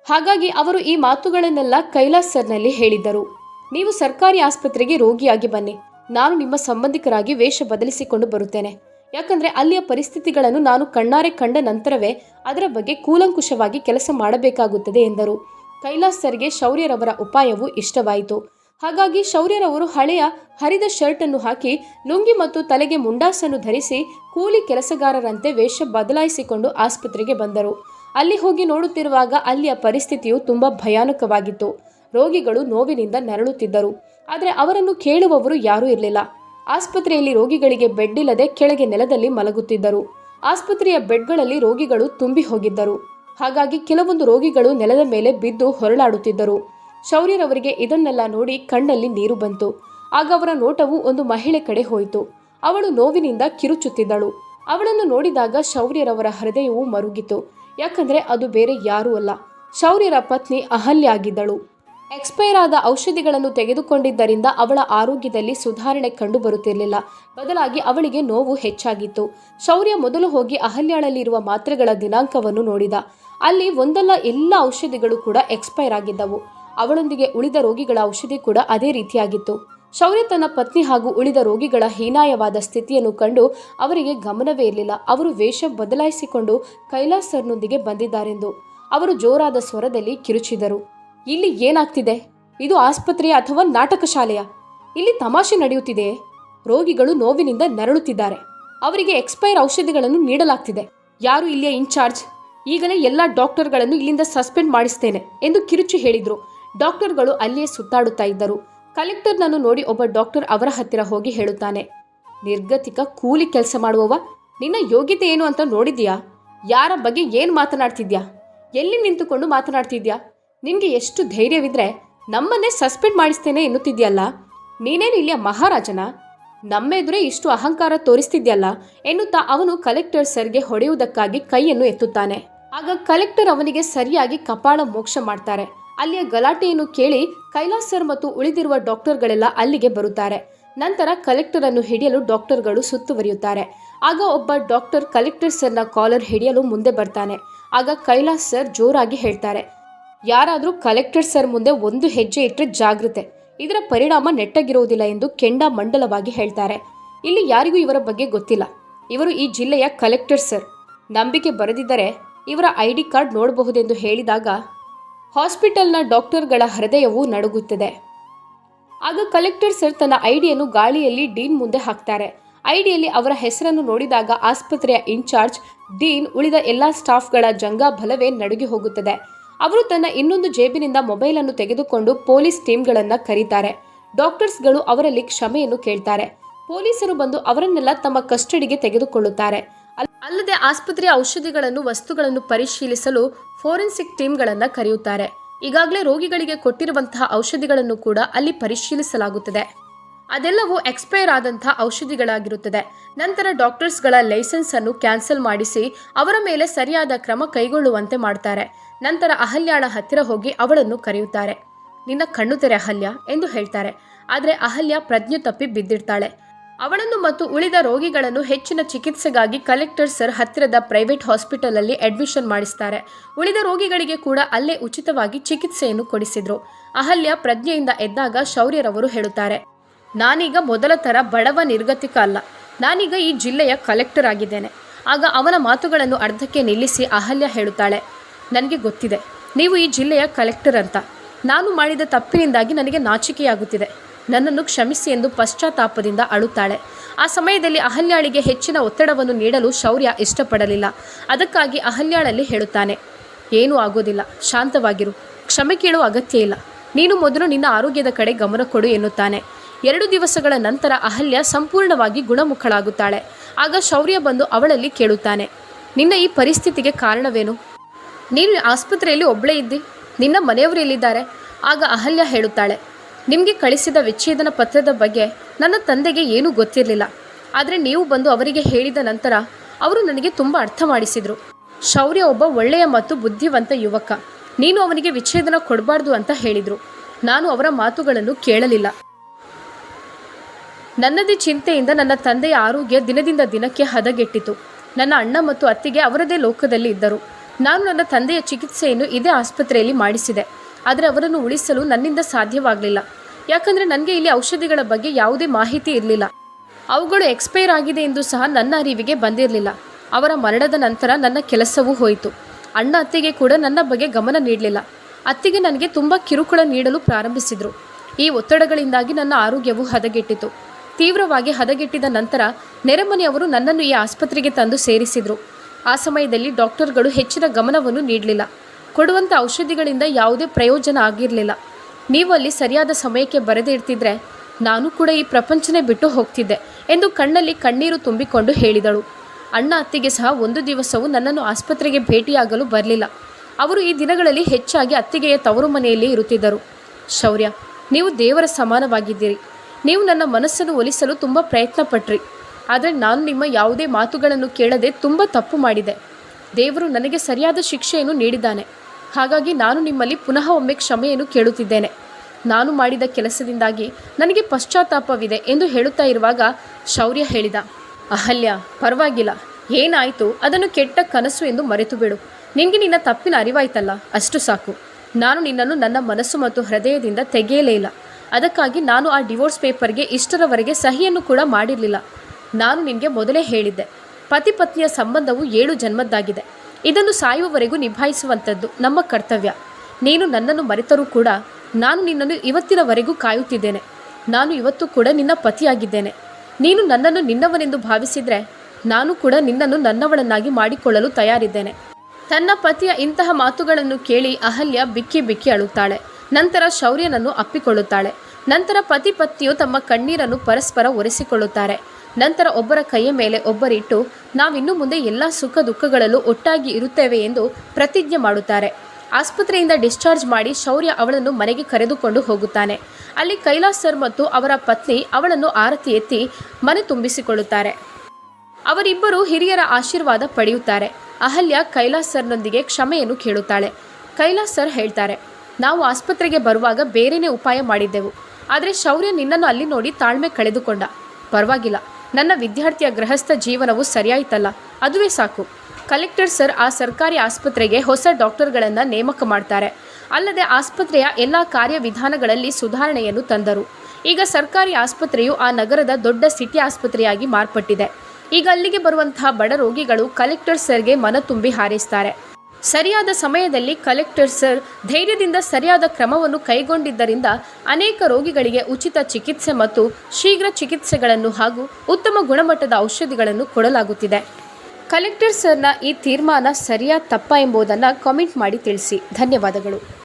ಹಾಗಾಗಿ ಅವರು ಈ ಮಾತುಗಳನ್ನೆಲ್ಲ ಕೈಲಾಸ್ ಸರ್ನಲ್ಲಿ ಹೇಳಿದ್ದರು. ನೀವು ಸರ್ಕಾರಿ ಆಸ್ಪತ್ರೆಗೆ ರೋಗಿಯಾಗಿ ಬನ್ನಿ. ನಾನು ನಿಮ್ಮ ಸಂಬಂಧಿಕರಾಗಿ ವೇಷ ಬದಲಿಸಿಕೊಂಡು ಬರುತ್ತೇನೆ. ಯಾಕಂದ್ರೆ ಅಲ್ಲಿಯ ಪರಿಸ್ಥಿತಿಗಳನ್ನು ನಾನು ಕಣ್ಣಾರೆ ಕಂಡ ನಂತರವೇ ಅದರ ಬಗ್ಗೆ ಕೂಲಂಕುಷವಾಗಿ ಕೆಲಸ ಮಾಡಬೇಕಾಗುತ್ತದೆ ಎಂದರು. ಕೈಲಾಸ್ ಸರ್ಗೆ ಶೌರ್ಯರವರ ಉಪಾಯವು ಇಷ್ಟವಾಯಿತು. ಹಾಗಾಗಿ ಶೌರ್ಯರವರು ಹಳೆಯ ಹರಿದ ಶರ್ಟ್ ಅನ್ನು ಹಾಕಿ ಲುಂಗಿ ಮತ್ತು ತಲೆಗೆ ಮುಂಡಾಸನ್ನು ಧರಿಸಿ ಕೂಲಿ ಕೆಲಸಗಾರರಂತೆ ವೇಷ ಬದಲಾಯಿಸಿಕೊಂಡು ಆಸ್ಪತ್ರೆಗೆ ಬಂದರು. ಅಲ್ಲಿ ಹೋಗಿ ನೋಡುತ್ತಿರುವಾಗ ಅಲ್ಲಿಯ ಪರಿಸ್ಥಿತಿಯು ತುಂಬಾ ಭಯಾನಕವಾಗಿತ್ತು. ರೋಗಿಗಳು ನೋವಿನಿಂದ ನರಳುತ್ತಿದ್ದರು. ಆದರೆ ಅವರನ್ನು ಕೇಳುವವರು ಯಾರೂ ಇರಲಿಲ್ಲ. ಆಸ್ಪತ್ರೆಯಲ್ಲಿ ರೋಗಿಗಳಿಗೆ ಬೆಡ್ ಇಲ್ಲದೆ ಕೆಳಗೆ ನೆಲದಲ್ಲಿ ಮಲಗುತ್ತಿದ್ದರು. ಆಸ್ಪತ್ರೆಯ ಬೆಡ್ಗಳಲ್ಲಿ ರೋಗಿಗಳು ತುಂಬಿ ಹೋಗಿದ್ದರು. ಹಾಗಾಗಿ ಕೆಲವೊಂದು ರೋಗಿಗಳು ನೆಲದ ಮೇಲೆ ಬಿದ್ದು ಹೊರಳಾಡುತ್ತಿದ್ದರು. ಶೌರ್ಯರವರಿಗೆ ಇದನ್ನೆಲ್ಲ ನೋಡಿ ಕಣ್ಣಲ್ಲಿ ನೀರು ಬಂತು. ಆಗ ಅವರ ನೋಟವು ಒಂದು ಮಹಿಳೆ ಕಡೆ ಹೋಯಿತು. ಅವಳು ನೋವಿನಿಂದ ಕಿರುಚುತ್ತಿದ್ದಳು. ಅವಳನ್ನು ನೋಡಿದಾಗ ಶೌರ್ಯರವರ ಹೃದಯವು ಮರುಗಿತು. ಯಾಕಂದ್ರೆ ಅದು ಬೇರೆ ಯಾರೂ ಅಲ್ಲ. ಶೌರ್ಯರ ಪತ್ನಿ ಅಹಲ್ಯ ಆಗಿದ್ದಳು. ಎಕ್ಸ್ಪೈರ್ ಆದ ಔಷಧಿಗಳನ್ನು ತೆಗೆದುಕೊಂಡಿದ್ದರಿಂದ ಅವಳ ಆರೋಗ್ಯದಲ್ಲಿ ಸುಧಾರಣೆ ಕಂಡು ಬರುತ್ತಿರಲಿಲ್ಲ ಬದಲಾಗಿ ಅವಳಿಗೆ ನೋವು ಹೆಚ್ಚಾಗಿತ್ತು. ಶೌರ್ಯ ಮೊದಲು ಹೋಗಿ ಅಹಲ್ಯಾಳಲ್ಲಿರುವ ಮಾತ್ರೆಗಳ ದಿನಾಂಕವನ್ನು ನೋಡಿದ. ಅಲ್ಲಿ ಒಂದಲ್ಲ ಎಲ್ಲ ಔಷಧಿಗಳು ಕೂಡ ಎಕ್ಸ್ಪೈರ್ ಆಗಿದ್ದವು. ಅವಳೊಂದಿಗೆ ಉಳಿದ ರೋಗಿಗಳ ಔಷಧಿ ಕೂಡ ಅದೇ ರೀತಿಯಾಗಿತ್ತು. ಶೌರ್ಯ ತನ್ನ ಪತ್ನಿ ಹಾಗೂ ಉಳಿದ ರೋಗಿಗಳ ಹೀನಾಯವಾದ ಸ್ಥಿತಿಯನ್ನು ಕಂಡು ಅವರಿಗೆ ಗಮನವೇ ಇರಲಿಲ್ಲ. ಅವರು ವೇಷ ಬದಲಾಯಿಸಿಕೊಂಡು ಕೈಲಾಸರ್ನೊಂದಿಗೆ ಬಂದಿದ್ದಾರೆಂದು. ಅವರು ಜೋರಾದ ಸ್ವರದಲ್ಲಿ ಕಿರುಚಿದರು. ಇಲ್ಲಿ ಏನಾಗ್ತಿದೆ? ಇದು ಆಸ್ಪತ್ರೆಯ ಅಥವಾ ನಾಟಕ ಶಾಲೆಯ? ಇಲ್ಲಿ ತಮಾಷೆ ನಡೆಯುತ್ತಿದೆ ರೋಗಿಗಳು ನೋವಿನಿಂದ ನರಳುತ್ತಿದ್ದಾರೆ. ಅವರಿಗೆ ಎಕ್ಸ್ಪೈರ್ ಔಷಧಿಗಳನ್ನು ನೀಡಲಾಗ್ತಿದೆ. ಯಾರು ಇಲ್ಲಿಯ ಇನ್ಚಾರ್ಜ್? ಈಗಲೇ ಎಲ್ಲ ಡಾಕ್ಟರ್ಗಳನ್ನು ಇಲ್ಲಿಂದ ಸಸ್ಪೆಂಡ್ ಮಾಡಿಸ್ತೇನೆ ಎಂದು ಕಿರುಚಿ ಹೇಳಿದರು. ಡಾಕ್ಟರ್ಗಳು ಅಲ್ಲಿಯೇ ಸುತ್ತಾಡುತ್ತಾ ಇದ್ದರು. ಕಲೆಕ್ಟರ್ನನ್ನು ನೋಡಿ ಒಬ್ಬ ಡಾಕ್ಟರ್ ಅವರ ಹತ್ತಿರ ಹೋಗಿ ಹೇಳುತ್ತಾನೆ, ನಿರ್ಗತಿಕ ಕೂಲಿ ಕೆಲಸ ಮಾಡುವವ? ನಿನ್ನ ಯೋಗ್ಯತೆ ಏನು ಅಂತ ನೋಡಿದ್ಯಾ ಯಾರ ಬಗ್ಗೆ ಏನು ಮಾತನಾಡ್ತಿದ್ಯಾ? ಎಲ್ಲಿ ನಿಂತುಕೊಂಡು ಮಾತನಾಡ್ತಿದ್ಯಾ? ನಿನ್ಗೆ ಎಷ್ಟು ಧೈರ್ಯವಿದ್ರೆ ನಮ್ಮನ್ನೇ ಸಸ್ಪೆಂಡ್ ಮಾಡಿಸ್ತೇನೆ ಎನ್ನುತ್ತಿದ್ಯಲ್ಲ? ನೀನೇನು ಇಲ್ಲಿಯ ಮಹಾರಾಜನ? ನಮ್ಮೆದುರೇ ಇಷ್ಟು ಅಹಂಕಾರ ತೋರಿಸ್ತಿದ್ಯಲ್ಲ ಎನ್ನುತ್ತಾ ಅವನು ಕಲೆಕ್ಟರ್ ಸರ್ಗೆ ಹೊಡೆಯುವುದಕ್ಕಾಗಿ ಕೈಯನ್ನು ಎತ್ತುತ್ತಾನೆ. ಆಗ ಕಲೆಕ್ಟರ್ ಅವನಿಗೆ ಸರಿಯಾಗಿ ಕಪಾಳ ಮೋಕ್ಷ ಮಾಡ್ತಾರೆ. ಅಲ್ಲಿಯ ಗಲಾಟೆಯನ್ನು ಕೇಳಿ ಕೈಲಾಸ್ ಸರ್ ಮತ್ತು ಉಳಿದಿರುವ ಡಾಕ್ಟರ್ಗಳೆಲ್ಲ ಅಲ್ಲಿಗೆ ಬರುತ್ತಾರೆ. ನಂತರ ಕಲೆಕ್ಟರ್ ಅನ್ನು ಹಿಡಿಯಲು ಡಾಕ್ಟರ್ಗಳು ಸುತ್ತುವರಿಯುತ್ತಾರೆ. ಆಗ ಒಬ್ಬ ಡಾಕ್ಟರ್ ಕಲೆಕ್ಟರ್ ಸರ್ನ ಕಾಲರ್ ಹಿಡಿಯಲು ಮುಂದೆ ಬರ್ತಾನೆ. ಆಗ ಕೈಲಾಸ್ ಸರ್ ಜೋರಾಗಿ ಹೇಳ್ತಾರೆ ಯಾರಾದರೂ ಕಲೆಕ್ಟರ್ ಸರ್ ಮುಂದೆ ಒಂದು ಹೆಜ್ಜೆ ಇಟ್ಟರೆ ಜಾಗೃತೆ ಇದರ ಪರಿಣಾಮ ನೆಟ್ಟಗಿರುವುದಿಲ್ಲ ಎಂದು ಕೆಂಡ ಮಂಡಲವಾಗಿ ಹೇಳ್ತಾರೆ. ಇಲ್ಲಿ ಯಾರಿಗೂ ಇವರ ಬಗ್ಗೆ ಗೊತ್ತಿಲ್ಲ. ಇವರು ಈ ಜಿಲ್ಲೆಯ ಕಲೆಕ್ಟರ್ ಸರ್ ನಂಬಿಕೆ ಬರೆದಿದ್ದರೆ ಇವರ ಐ ಡಿ ಕಾರ್ಡ್ ನೋಡಬಹುದೆಂದು ಹೇಳಿದಾಗ ಹಾಸ್ಪಿಟಲ್ನ ಡಾಕ್ಟರ್ಗಳ ಹೃದಯವು ನಡುಗುತ್ತದೆ. ಆಗ ಕಲೆಕ್ಟರ್ ಸರ್ ತನ್ನ ಐಡಿಯನ್ನು ಗಾಳಿಯಲ್ಲಿ ಡೀನ್ ಮುಂದೆ ಹಾಕ್ತಾರೆ. ಐಡಿಯಲ್ಲಿ ಅವರ ಹೆಸರನ್ನು ನೋಡಿದಾಗ ಆಸ್ಪತ್ರೆಯ ಇನ್ಚಾರ್ಜ್ ಡೀನ್ ಉಳಿದ ಎಲ್ಲ ಸ್ಟಾಫ್ಗಳ ಜಂಗಾಬಲವೇ ನಡುಗಿ ಹೋಗುತ್ತದೆ. ಅವರು ತನ್ನ ಇನ್ನೊಂದು ಜೇಬಿನಿಂದ ಮೊಬೈಲ್ ಅನ್ನು ತೆಗೆದುಕೊಂಡು ಪೊಲೀಸ್ ಟೀಮ್ಗಳನ್ನ ಕರೀತಾರೆ. ಡಾಕ್ಟರ್ಸ್ಗಳು ಅವರಲ್ಲಿ ಕ್ಷಮೆಯನ್ನು ಕೇಳ್ತಾರೆ. ಪೊಲೀಸರು ಬಂದು ಅವರನ್ನೆಲ್ಲ ತಮ್ಮ ಕಸ್ಟಡಿಗೆ ತೆಗೆದುಕೊಳ್ಳುತ್ತಾರೆ. ಅಲ್- ಅಲ್ಲದೆ ಆಸ್ಪತ್ರೆಯ ಔಷಧಿಗಳನ್ನು, ವಸ್ತುಗಳನ್ನು ಪರಿಶೀಲಿಸಲು ಫೋರೆನ್ಸಿಕ್ ಟೀಮ್ಗಳನ್ನ ಕರೆಯುತ್ತಾರೆ. ಈಗಾಗಲೇ ರೋಗಿಗಳಿಗೆ ಕೊಟ್ಟಿರುವಂತಹ ಔಷಧಿಗಳನ್ನು ಕೂಡ ಅಲ್ಲಿ ಪರಿಶೀಲಿಸಲಾಗುತ್ತದೆ. ಅದೆಲ್ಲವೂ ಎಕ್ಸ್ಪೈರ್ ಆದಂಥ ಔಷಧಿಗಳಾಗಿರುತ್ತದೆ. ನಂತರ ಡಾಕ್ಟರ್ಸ್ಗಳ ಲೈಸೆನ್ಸ್ ಅನ್ನು ಕ್ಯಾನ್ಸಲ್ ಮಾಡಿಸಿ ಅವರ ಮೇಲೆ ಸರಿಯಾದ ಕ್ರಮ ಕೈಗೊಳ್ಳುವಂತೆ ಮಾಡ್ತಾರೆ. ನಂತರ ಅಹಲ್ಯಾಳ ಹತ್ತಿರ ಹೋಗಿ ಅವಳನ್ನು ಕರೆಯುತ್ತಾರೆ. ನಿನ್ನ ಕಣ್ಣು ತೆರೆ ಅಹಲ್ಯ ಎಂದು ಹೇಳ್ತಾರೆ. ಆದರೆ ಅಹಲ್ಯ ಪ್ರಜ್ಞೆ ತಪ್ಪಿ ಬಿದ್ದಿರ್ತಾಳೆ. ಅವಳನ್ನು ಮತ್ತು ಉಳಿದ ರೋಗಿಗಳನ್ನು ಹೆಚ್ಚಿನ ಚಿಕಿತ್ಸೆಗಾಗಿ ಕಲೆಕ್ಟರ್ ಸರ್ ಹತ್ತಿರದ ಪ್ರೈವೇಟ್ ಹಾಸ್ಪಿಟಲಲ್ಲಿ ಅಡ್ಮಿಷನ್ ಮಾಡಿಸ್ತಾರೆ. ಉಳಿದ ರೋಗಿಗಳಿಗೆ ಕೂಡ ಅಲ್ಲೇ ಉಚಿತವಾಗಿ ಚಿಕಿತ್ಸೆಯನ್ನು ಕೊಡಿಸಿದ್ರು. ಅಹಲ್ಯ ಪ್ರಜ್ಞೆಯಿಂದ ಎದ್ದಾಗ ಶೌರ್ಯರವರು ಹೇಳುತ್ತಾರೆ. ನಾನೀಗ ಮೊದಲ ಥರ ಬಡವ ನಿರ್ಗತಿಕ ಅಲ್ಲ. ನಾನೀಗ ಈ ಜಿಲ್ಲೆಯ ಕಲೆಕ್ಟರ್ ಆಗಿದ್ದೇನೆ. ಆಗ ಅವನ ಮಾತುಗಳನ್ನು ಅರ್ಧಕ್ಕೆ ನಿಲ್ಲಿಸಿ ಅಹಲ್ಯ ಹೇಳುತ್ತಾಳೆ. ನನಗೆ ಗೊತ್ತಿದೆ, ನೀವು ಈ ಜಿಲ್ಲೆಯ ಕಲೆಕ್ಟರ್ ಅಂತ. ನಾನು ಮಾಡಿದ ತಪ್ಪಿನಿಂದಾಗಿ ನನಗೆ ನಾಚಿಕೆಯಾಗುತ್ತಿದೆ. ನನ್ನನ್ನು ಕ್ಷಮಿಸಿ ಎಂದು ಪಶ್ಚಾತ್ತಾಪದಿಂದ ಅಳುತ್ತಾಳೆ. ಆ ಸಮಯದಲ್ಲಿ ಅಹಲ್ಯಾಳಿಗೆ ಹೆಚ್ಚಿನ ಒತ್ತಡವನ್ನು ನೀಡಲು ಶೌರ್ಯ ಇಷ್ಟಪಡಲಿಲ್ಲ. ಅದಕ್ಕಾಗಿ ಅಹಲ್ಯಾಳಲ್ಲಿ ಹೇಳುತ್ತಾನೆ, ಏನೂ ಆಗೋದಿಲ್ಲ, ಶಾಂತವಾಗಿರು. ಕ್ಷಮೆ ಕೇಳುವ ಅಗತ್ಯ ಇಲ್ಲ. ನೀನು ಮೊದಲು ನಿನ್ನ ಆರೋಗ್ಯದ ಕಡೆ ಗಮನ ಕೊಡು ಎನ್ನುತ್ತಾನೆ. ಎರಡು ದಿವಸಗಳ ನಂತರ ಅಹಲ್ಯ ಸಂಪೂರ್ಣವಾಗಿ ಗುಣಮುಖಳಾಗುತ್ತಾಳೆ. ಆಗ ಶೌರ್ಯ ಬಂದು ಅವಳಲ್ಲಿ ಕೇಳುತ್ತಾನೆ, ನಿನ್ನ ಈ ಪರಿಸ್ಥಿತಿಗೆ ಕಾರಣವೇನು? ನೀನು ಆಸ್ಪತ್ರೆಯಲ್ಲಿ ಒಬ್ಬಳೇ ಇದ್ದಿ, ನಿನ್ನ ಮನೆಯವರು ಎಲ್ಲಿದ್ದಾರೆ? ಆಗ ಅಹಲ್ಯ ಹೇಳುತ್ತಾಳೆ, ನಿಮಗೆ ಕಳಿಸಿದ ವಿಚ್ಛೇದನ ಪತ್ರದ ಬಗ್ಗೆ ನನ್ನ ತಂದೆಗೆ ಏನೂ ಗೊತ್ತಿರಲಿಲ್ಲ. ಆದರೆ ನೀವು ಬಂದು ಅವರಿಗೆ ಹೇಳಿದ ನಂತರ ಅವರು ನನಗೆ ತುಂಬ ಅರ್ಥ ಮಾಡಿಸಿದರು ಶೌರ್ಯ ಒಬ್ಬ ಒಳ್ಳೆಯ ಮತ್ತು ಬುದ್ಧಿವಂತ ಯುವಕ. ನೀನು ಅವನಿಗೆ ವಿಚ್ಛೇದನ ಕೊಡಬಾರ್ದು ಅಂತ ಹೇಳಿದರು. ನಾನು ಅವರ ಮಾತುಗಳನ್ನು ಕೇಳಲಿಲ್ಲ. ನನ್ನದೇ ಚಿಂತೆಯಿಂದ ನನ್ನ ತಂದೆಯ ಆರೋಗ್ಯ ದಿನದಿಂದ ದಿನಕ್ಕೆ ಹದಗೆಟ್ಟಿತು. ನನ್ನ ಅಣ್ಣ ಮತ್ತು ಅತ್ತಿಗೆ ಅವರದೇ ಲೋಕದಲ್ಲಿ ಇದ್ದರು. ನಾನು ನನ್ನ ತಂದೆಯ ಚಿಕಿತ್ಸೆಯನ್ನು ಇದೇ ಆಸ್ಪತ್ರೆಯಲ್ಲಿ ಮಾಡಿಸಿದೆ. ಆದರೆ ಅವರನ್ನು ಉಳಿಸಲು ನನ್ನಿಂದ ಸಾಧ್ಯವಾಗಲಿಲ್ಲ. ಯಾಕಂದರೆ ನನಗೆ ಇಲ್ಲಿ ಔಷಧಿಗಳ ಬಗ್ಗೆ ಯಾವುದೇ ಮಾಹಿತಿ ಇರಲಿಲ್ಲ. ಅವುಗಳು ಎಕ್ಸ್ಪೈರ್ ಆಗಿದೆ ಎಂದು ಸಹ ನನ್ನ ಅರಿವಿಗೆ ಬಂದಿರಲಿಲ್ಲ. ಅವರ ಮರಣದ ನಂತರ ನನ್ನ ಕೆಲಸವೂ ಹೋಯಿತು. ಅಣ್ಣ ಅತ್ತಿಗೆ ಕೂಡ ನನ್ನ ಬಗ್ಗೆ ಗಮನ ನೀಡಲಿಲ್ಲ. ಅತ್ತಿಗೆ ನನಗೆ ತುಂಬ ಕಿರುಕುಳ ನೀಡಲು ಪ್ರಾರಂಭಿಸಿದರು. ಈ ಒತ್ತಡಗಳಿಂದಾಗಿ ನನ್ನ ಆರೋಗ್ಯವು ಹದಗೆಟ್ಟಿತು. ತೀವ್ರವಾಗಿ ಹದಗೆಟ್ಟಿದ ನಂತರ ನೆರೆಮನೆಯವರು ನನ್ನನ್ನು ಈ ಆಸ್ಪತ್ರೆಗೆ ತಂದು ಸೇರಿಸಿದರು. ಆ ಸಮಯದಲ್ಲಿ ಡಾಕ್ಟರ್ಗಳು ಹೆಚ್ಚಿನ ಗಮನವನ್ನು ನೀಡಲಿಲ್ಲ. ಕೊಡುವಂಥ ಔಷಧಿಗಳಿಂದ ಯಾವುದೇ ಪ್ರಯೋಜನ ಆಗಿರಲಿಲ್ಲ. ನೀವು ಅಲ್ಲಿ ಸರಿಯಾದ ಸಮಯಕ್ಕೆ ಬರದೇ ಇರ್ತಿದ್ರೆ ನಾನು ಕೂಡ ಈ ಪ್ರಪಂಚನೇ ಬಿಟ್ಟು ಹೋಗ್ತಿದ್ದೆ ಎಂದು ಕಣ್ಣಲ್ಲಿ ಕಣ್ಣೀರು ತುಂಬಿಕೊಂಡು ಹೇಳಿದಳು. ಅಣ್ಣ ಅತ್ತಿಗೆ ಸಹ ಒಂದು ದಿವಸವೂ ನನ್ನನ್ನು ಆಸ್ಪತ್ರೆಗೆ ಭೇಟಿಯಾಗಲು ಬರಲಿಲ್ಲ. ಅವರು ಈ ದಿನಗಳಲ್ಲಿ ಹೆಚ್ಚಾಗಿ ಅತ್ತಿಗೆಯ ತವರು ಮನೆಯಲ್ಲಿ ಇರುತ್ತಿದ್ದರು. ಶೌರ್ಯ, ನೀವು ದೇವರ ಸಮಾನವಾಗಿದ್ದೀರಿ. ನೀವು ನನ್ನ ಮನಸ್ಸನ್ನು ಒಲಿಸಲು ತುಂಬ ಪ್ರಯತ್ನ ಪಟ್ರಿ ಆದರೆ ನಾನು ನಿಮ್ಮ ಯಾವುದೇ ಮಾತುಗಳನ್ನು ಕೇಳದೆ ತುಂಬ ತಪ್ಪು ಮಾಡಿದೆ. ದೇವರು ನನಗೆ ಸರಿಯಾದ ಶಿಕ್ಷೆಯನ್ನು ನೀಡಿದ್ದಾನೆ. ಹಾಗಾಗಿ ನಾನು ನಿಮ್ಮಲ್ಲಿ ಪುನಃ ಒಮ್ಮೆ ಕ್ಷಮೆಯನ್ನು ಕೇಳುತ್ತಿದ್ದೇನೆ. ನಾನು ಮಾಡಿದ ಕೆಲಸದಿಂದಾಗಿ ನನಗೆ ಪಶ್ಚಾತ್ತಾಪವಿದೆ ಎಂದು ಹೇಳುತ್ತಾ ಇರುವಾಗ ಶೌರ್ಯ ಹೇಳಿದ, ಅಹಲ್ಯ, ಪರವಾಗಿಲ್ಲ. ಏನಾಯಿತು? ಅದನ್ನು ಕೆಟ್ಟ ಕನಸು ಎಂದು ಮರೆತು ಬಿಡು ನಿನಗೆ ನಿನ್ನ ತಪ್ಪಿನ ಅರಿವಾಯ್ತಲ್ಲ? ಅಷ್ಟು ಸಾಕು. ನಾನು ನಿನ್ನನ್ನು ನನ್ನ ಮನಸ್ಸು ಮತ್ತು ಹೃದಯದಿಂದ ತೆಗೆಯಲೇ ಇಲ್ಲ. ಅದಕ್ಕಾಗಿ ನಾನು ಆ ಡಿವೋರ್ಸ್ ಪೇಪರ್ಗೆ ಇಷ್ಟರವರೆಗೆ ಸಹಿಯನ್ನು ಕೂಡ ಮಾಡಿರಲಿಲ್ಲ. ನಾನು ನಿನಗೆ ಮೊದಲೇ ಹೇಳಿದ್ದೆ. ಪತಿ ಪತ್ನಿಯ ಸಂಬಂಧವು ಏಳು ಜನ್ಮದ್ದಾಗಿದೆ. ಇದನ್ನು ಸಾಯುವವರೆಗೂ ನಿಭಾಯಿಸುವಂಥದ್ದು ನಮ್ಮ ಕರ್ತವ್ಯ. ನೀನು ನನ್ನನ್ನು ಮರೆತರೂ ಕೂಡ ನಾನು ನಿನ್ನನ್ನು ಇವತ್ತಿನವರೆಗೂ ಕಾಯುತ್ತಿದ್ದೇನೆ. ನಾನು ಇವತ್ತು ಕೂಡ ನಿನ್ನ ಪತಿಯಾಗಿದ್ದೇನೆ. ನೀನು ನನ್ನನ್ನು ನಿನ್ನವನೆಂದು ಭಾವಿಸಿದರೆ ನಾನು ಕೂಡ ನಿನ್ನನ್ನು ನನ್ನವಳನ್ನಾಗಿ ಮಾಡಿಕೊಳ್ಳಲು ತಯಾರಿದ್ದೇನೆ. ತನ್ನ ಪತಿಯ ಇಂತಹ ಮಾತುಗಳನ್ನು ಕೇಳಿ ಅಹಲ್ಯ ಬಿಕ್ಕಿ ಬಿಕ್ಕಿ ಅಳುತ್ತಾಳೆ. ನಂತರ ಶೌರ್ಯನನ್ನು ಅಪ್ಪಿಕೊಳ್ಳುತ್ತಾಳೆ. ನಂತರ ಪತಿ ಪತ್ನಿಯು ತಮ್ಮ ಕಣ್ಣೀರನ್ನು ಪರಸ್ಪರ ಒರೆಸಿಕೊಳ್ಳುತ್ತಾರೆ. ನಂತರ ಒಬ್ಬರ ಕೈಯ ಮೇಲೆ ಒಬ್ಬರಿಟ್ಟು, ನಾವಿನ್ನು ಮುಂದೆ ಎಲ್ಲ ಸುಖ ದುಃಖಗಳಲ್ಲೂ ಒಟ್ಟಾಗಿ ಇರುತ್ತೇವೆ ಎಂದು ಪ್ರತಿಜ್ಞೆ ಮಾಡುತ್ತಾರೆ. ಆಸ್ಪತ್ರೆಯಿಂದ ಡಿಸ್ಚಾರ್ಜ್ ಮಾಡಿ ಶೌರ್ಯ ಅವಳನ್ನು ಮನೆಗೆ ಕರೆದುಕೊಂಡು ಹೋಗುತ್ತಾನೆ. ಅಲ್ಲಿ ಕೈಲಾಸ್ ಸರ್ ಮತ್ತು ಅವರ ಪತ್ನಿ ಅವಳನ್ನು ಆರತಿ ಎತ್ತಿ ಮನೆ ತುಂಬಿಸಿಕೊಳ್ಳುತ್ತಾರೆ. ಅವರಿಬ್ಬರು ಹಿರಿಯರ ಆಶೀರ್ವಾದ ಪಡೆಯುತ್ತಾರೆ. ಅಹಲ್ಯ ಕೈಲಾಸ್ ಸರ್ನೊಂದಿಗೆ ಕ್ಷಮೆಯನ್ನು ಕೇಳುತ್ತಾಳೆ. ಕೈಲಾಸ್ ಸರ್ ಹೇಳ್ತಾರೆ ನಾವು ಆಸ್ಪತ್ರೆಗೆ ಬರುವಾಗ ಬೇರೆನೇ ಉಪಾಯ ಮಾಡಿದ್ದೆವು. ಆದರೆ ಶೌರ್ಯ ನಿನ್ನನ್ನು ಅಲ್ಲಿ ನೋಡಿ ತಾಳ್ಮೆ ಕಳೆದುಕೊಂಡ. ಪರವಾಗಿಲ್ಲ. ನನ್ನ ವಿದ್ಯಾರ್ಥಿಯ ಗೃಹಸ್ಥ ಜೀವನವು ಸರಿಯಾಯ್ತಲ್ಲ. ಅದುವೇ ಸಾಕು. ಕಲೆಕ್ಟರ್ ಸರ್, ಆ ಸರ್ಕಾರಿ ಆಸ್ಪತ್ರೆಗೆ ಹೊಸ ಡಾಕ್ಟರ್ಗಳನ್ನು ನೇಮಕ ಮಾಡ್ತಾರೆ. ಅಲ್ಲದೆ ಆಸ್ಪತ್ರೆಯ ಎಲ್ಲ ಕಾರ್ಯವಿಧಾನಗಳಲ್ಲಿ ಸುಧಾರಣೆಯನ್ನು ತಂದರು. ಈಗ ಸರ್ಕಾರಿ ಆಸ್ಪತ್ರೆಯು ಆ ನಗರದ ದೊಡ್ಡ ಸಿಟಿ ಆಸ್ಪತ್ರೆಯಾಗಿ ಮಾರ್ಪಟ್ಟಿದೆ. ಈಗ ಅಲ್ಲಿಗೆ ಬರುವಂತಹ ಬಡ ರೋಗಿಗಳು ಕಲೆಕ್ಟರ್ ಸರ್ಗೆ ಮನ ತುಂಬಿ ಹಾರೈಸ್ತಾರೆ. ಸರಿಯಾದ ಸಮಯದಲ್ಲಿ ಕಲೆಕ್ಟರ್ ಸರ್ ಧೈರ್ಯದಿಂದ ಸರಿಯಾದ ಕ್ರಮವನ್ನು ಕೈಗೊಂಡಿದ್ದರಿಂದ ಅನೇಕ ರೋಗಿಗಳಿಗೆ ಉಚಿತ ಚಿಕಿತ್ಸೆ ಮತ್ತು ಶೀಘ್ರ ಚಿಕಿತ್ಸೆಗಳನ್ನು ಹಾಗೂ ಉತ್ತಮ ಗುಣಮಟ್ಟದ ಔಷಧಿಗಳನ್ನು ಕೊಡಲಾಗುತ್ತಿದೆ. ಕಲೆಕ್ಟರ್ ಸರ್ನ ಈ ತೀರ್ಮಾನ ಸರಿಯಾ ತಪ್ಪ ಎಂಬುದನ್ನು ಕಾಮೆಂಟ್ ಮಾಡಿ ತಿಳಿಸಿ. ಧನ್ಯವಾದಗಳು.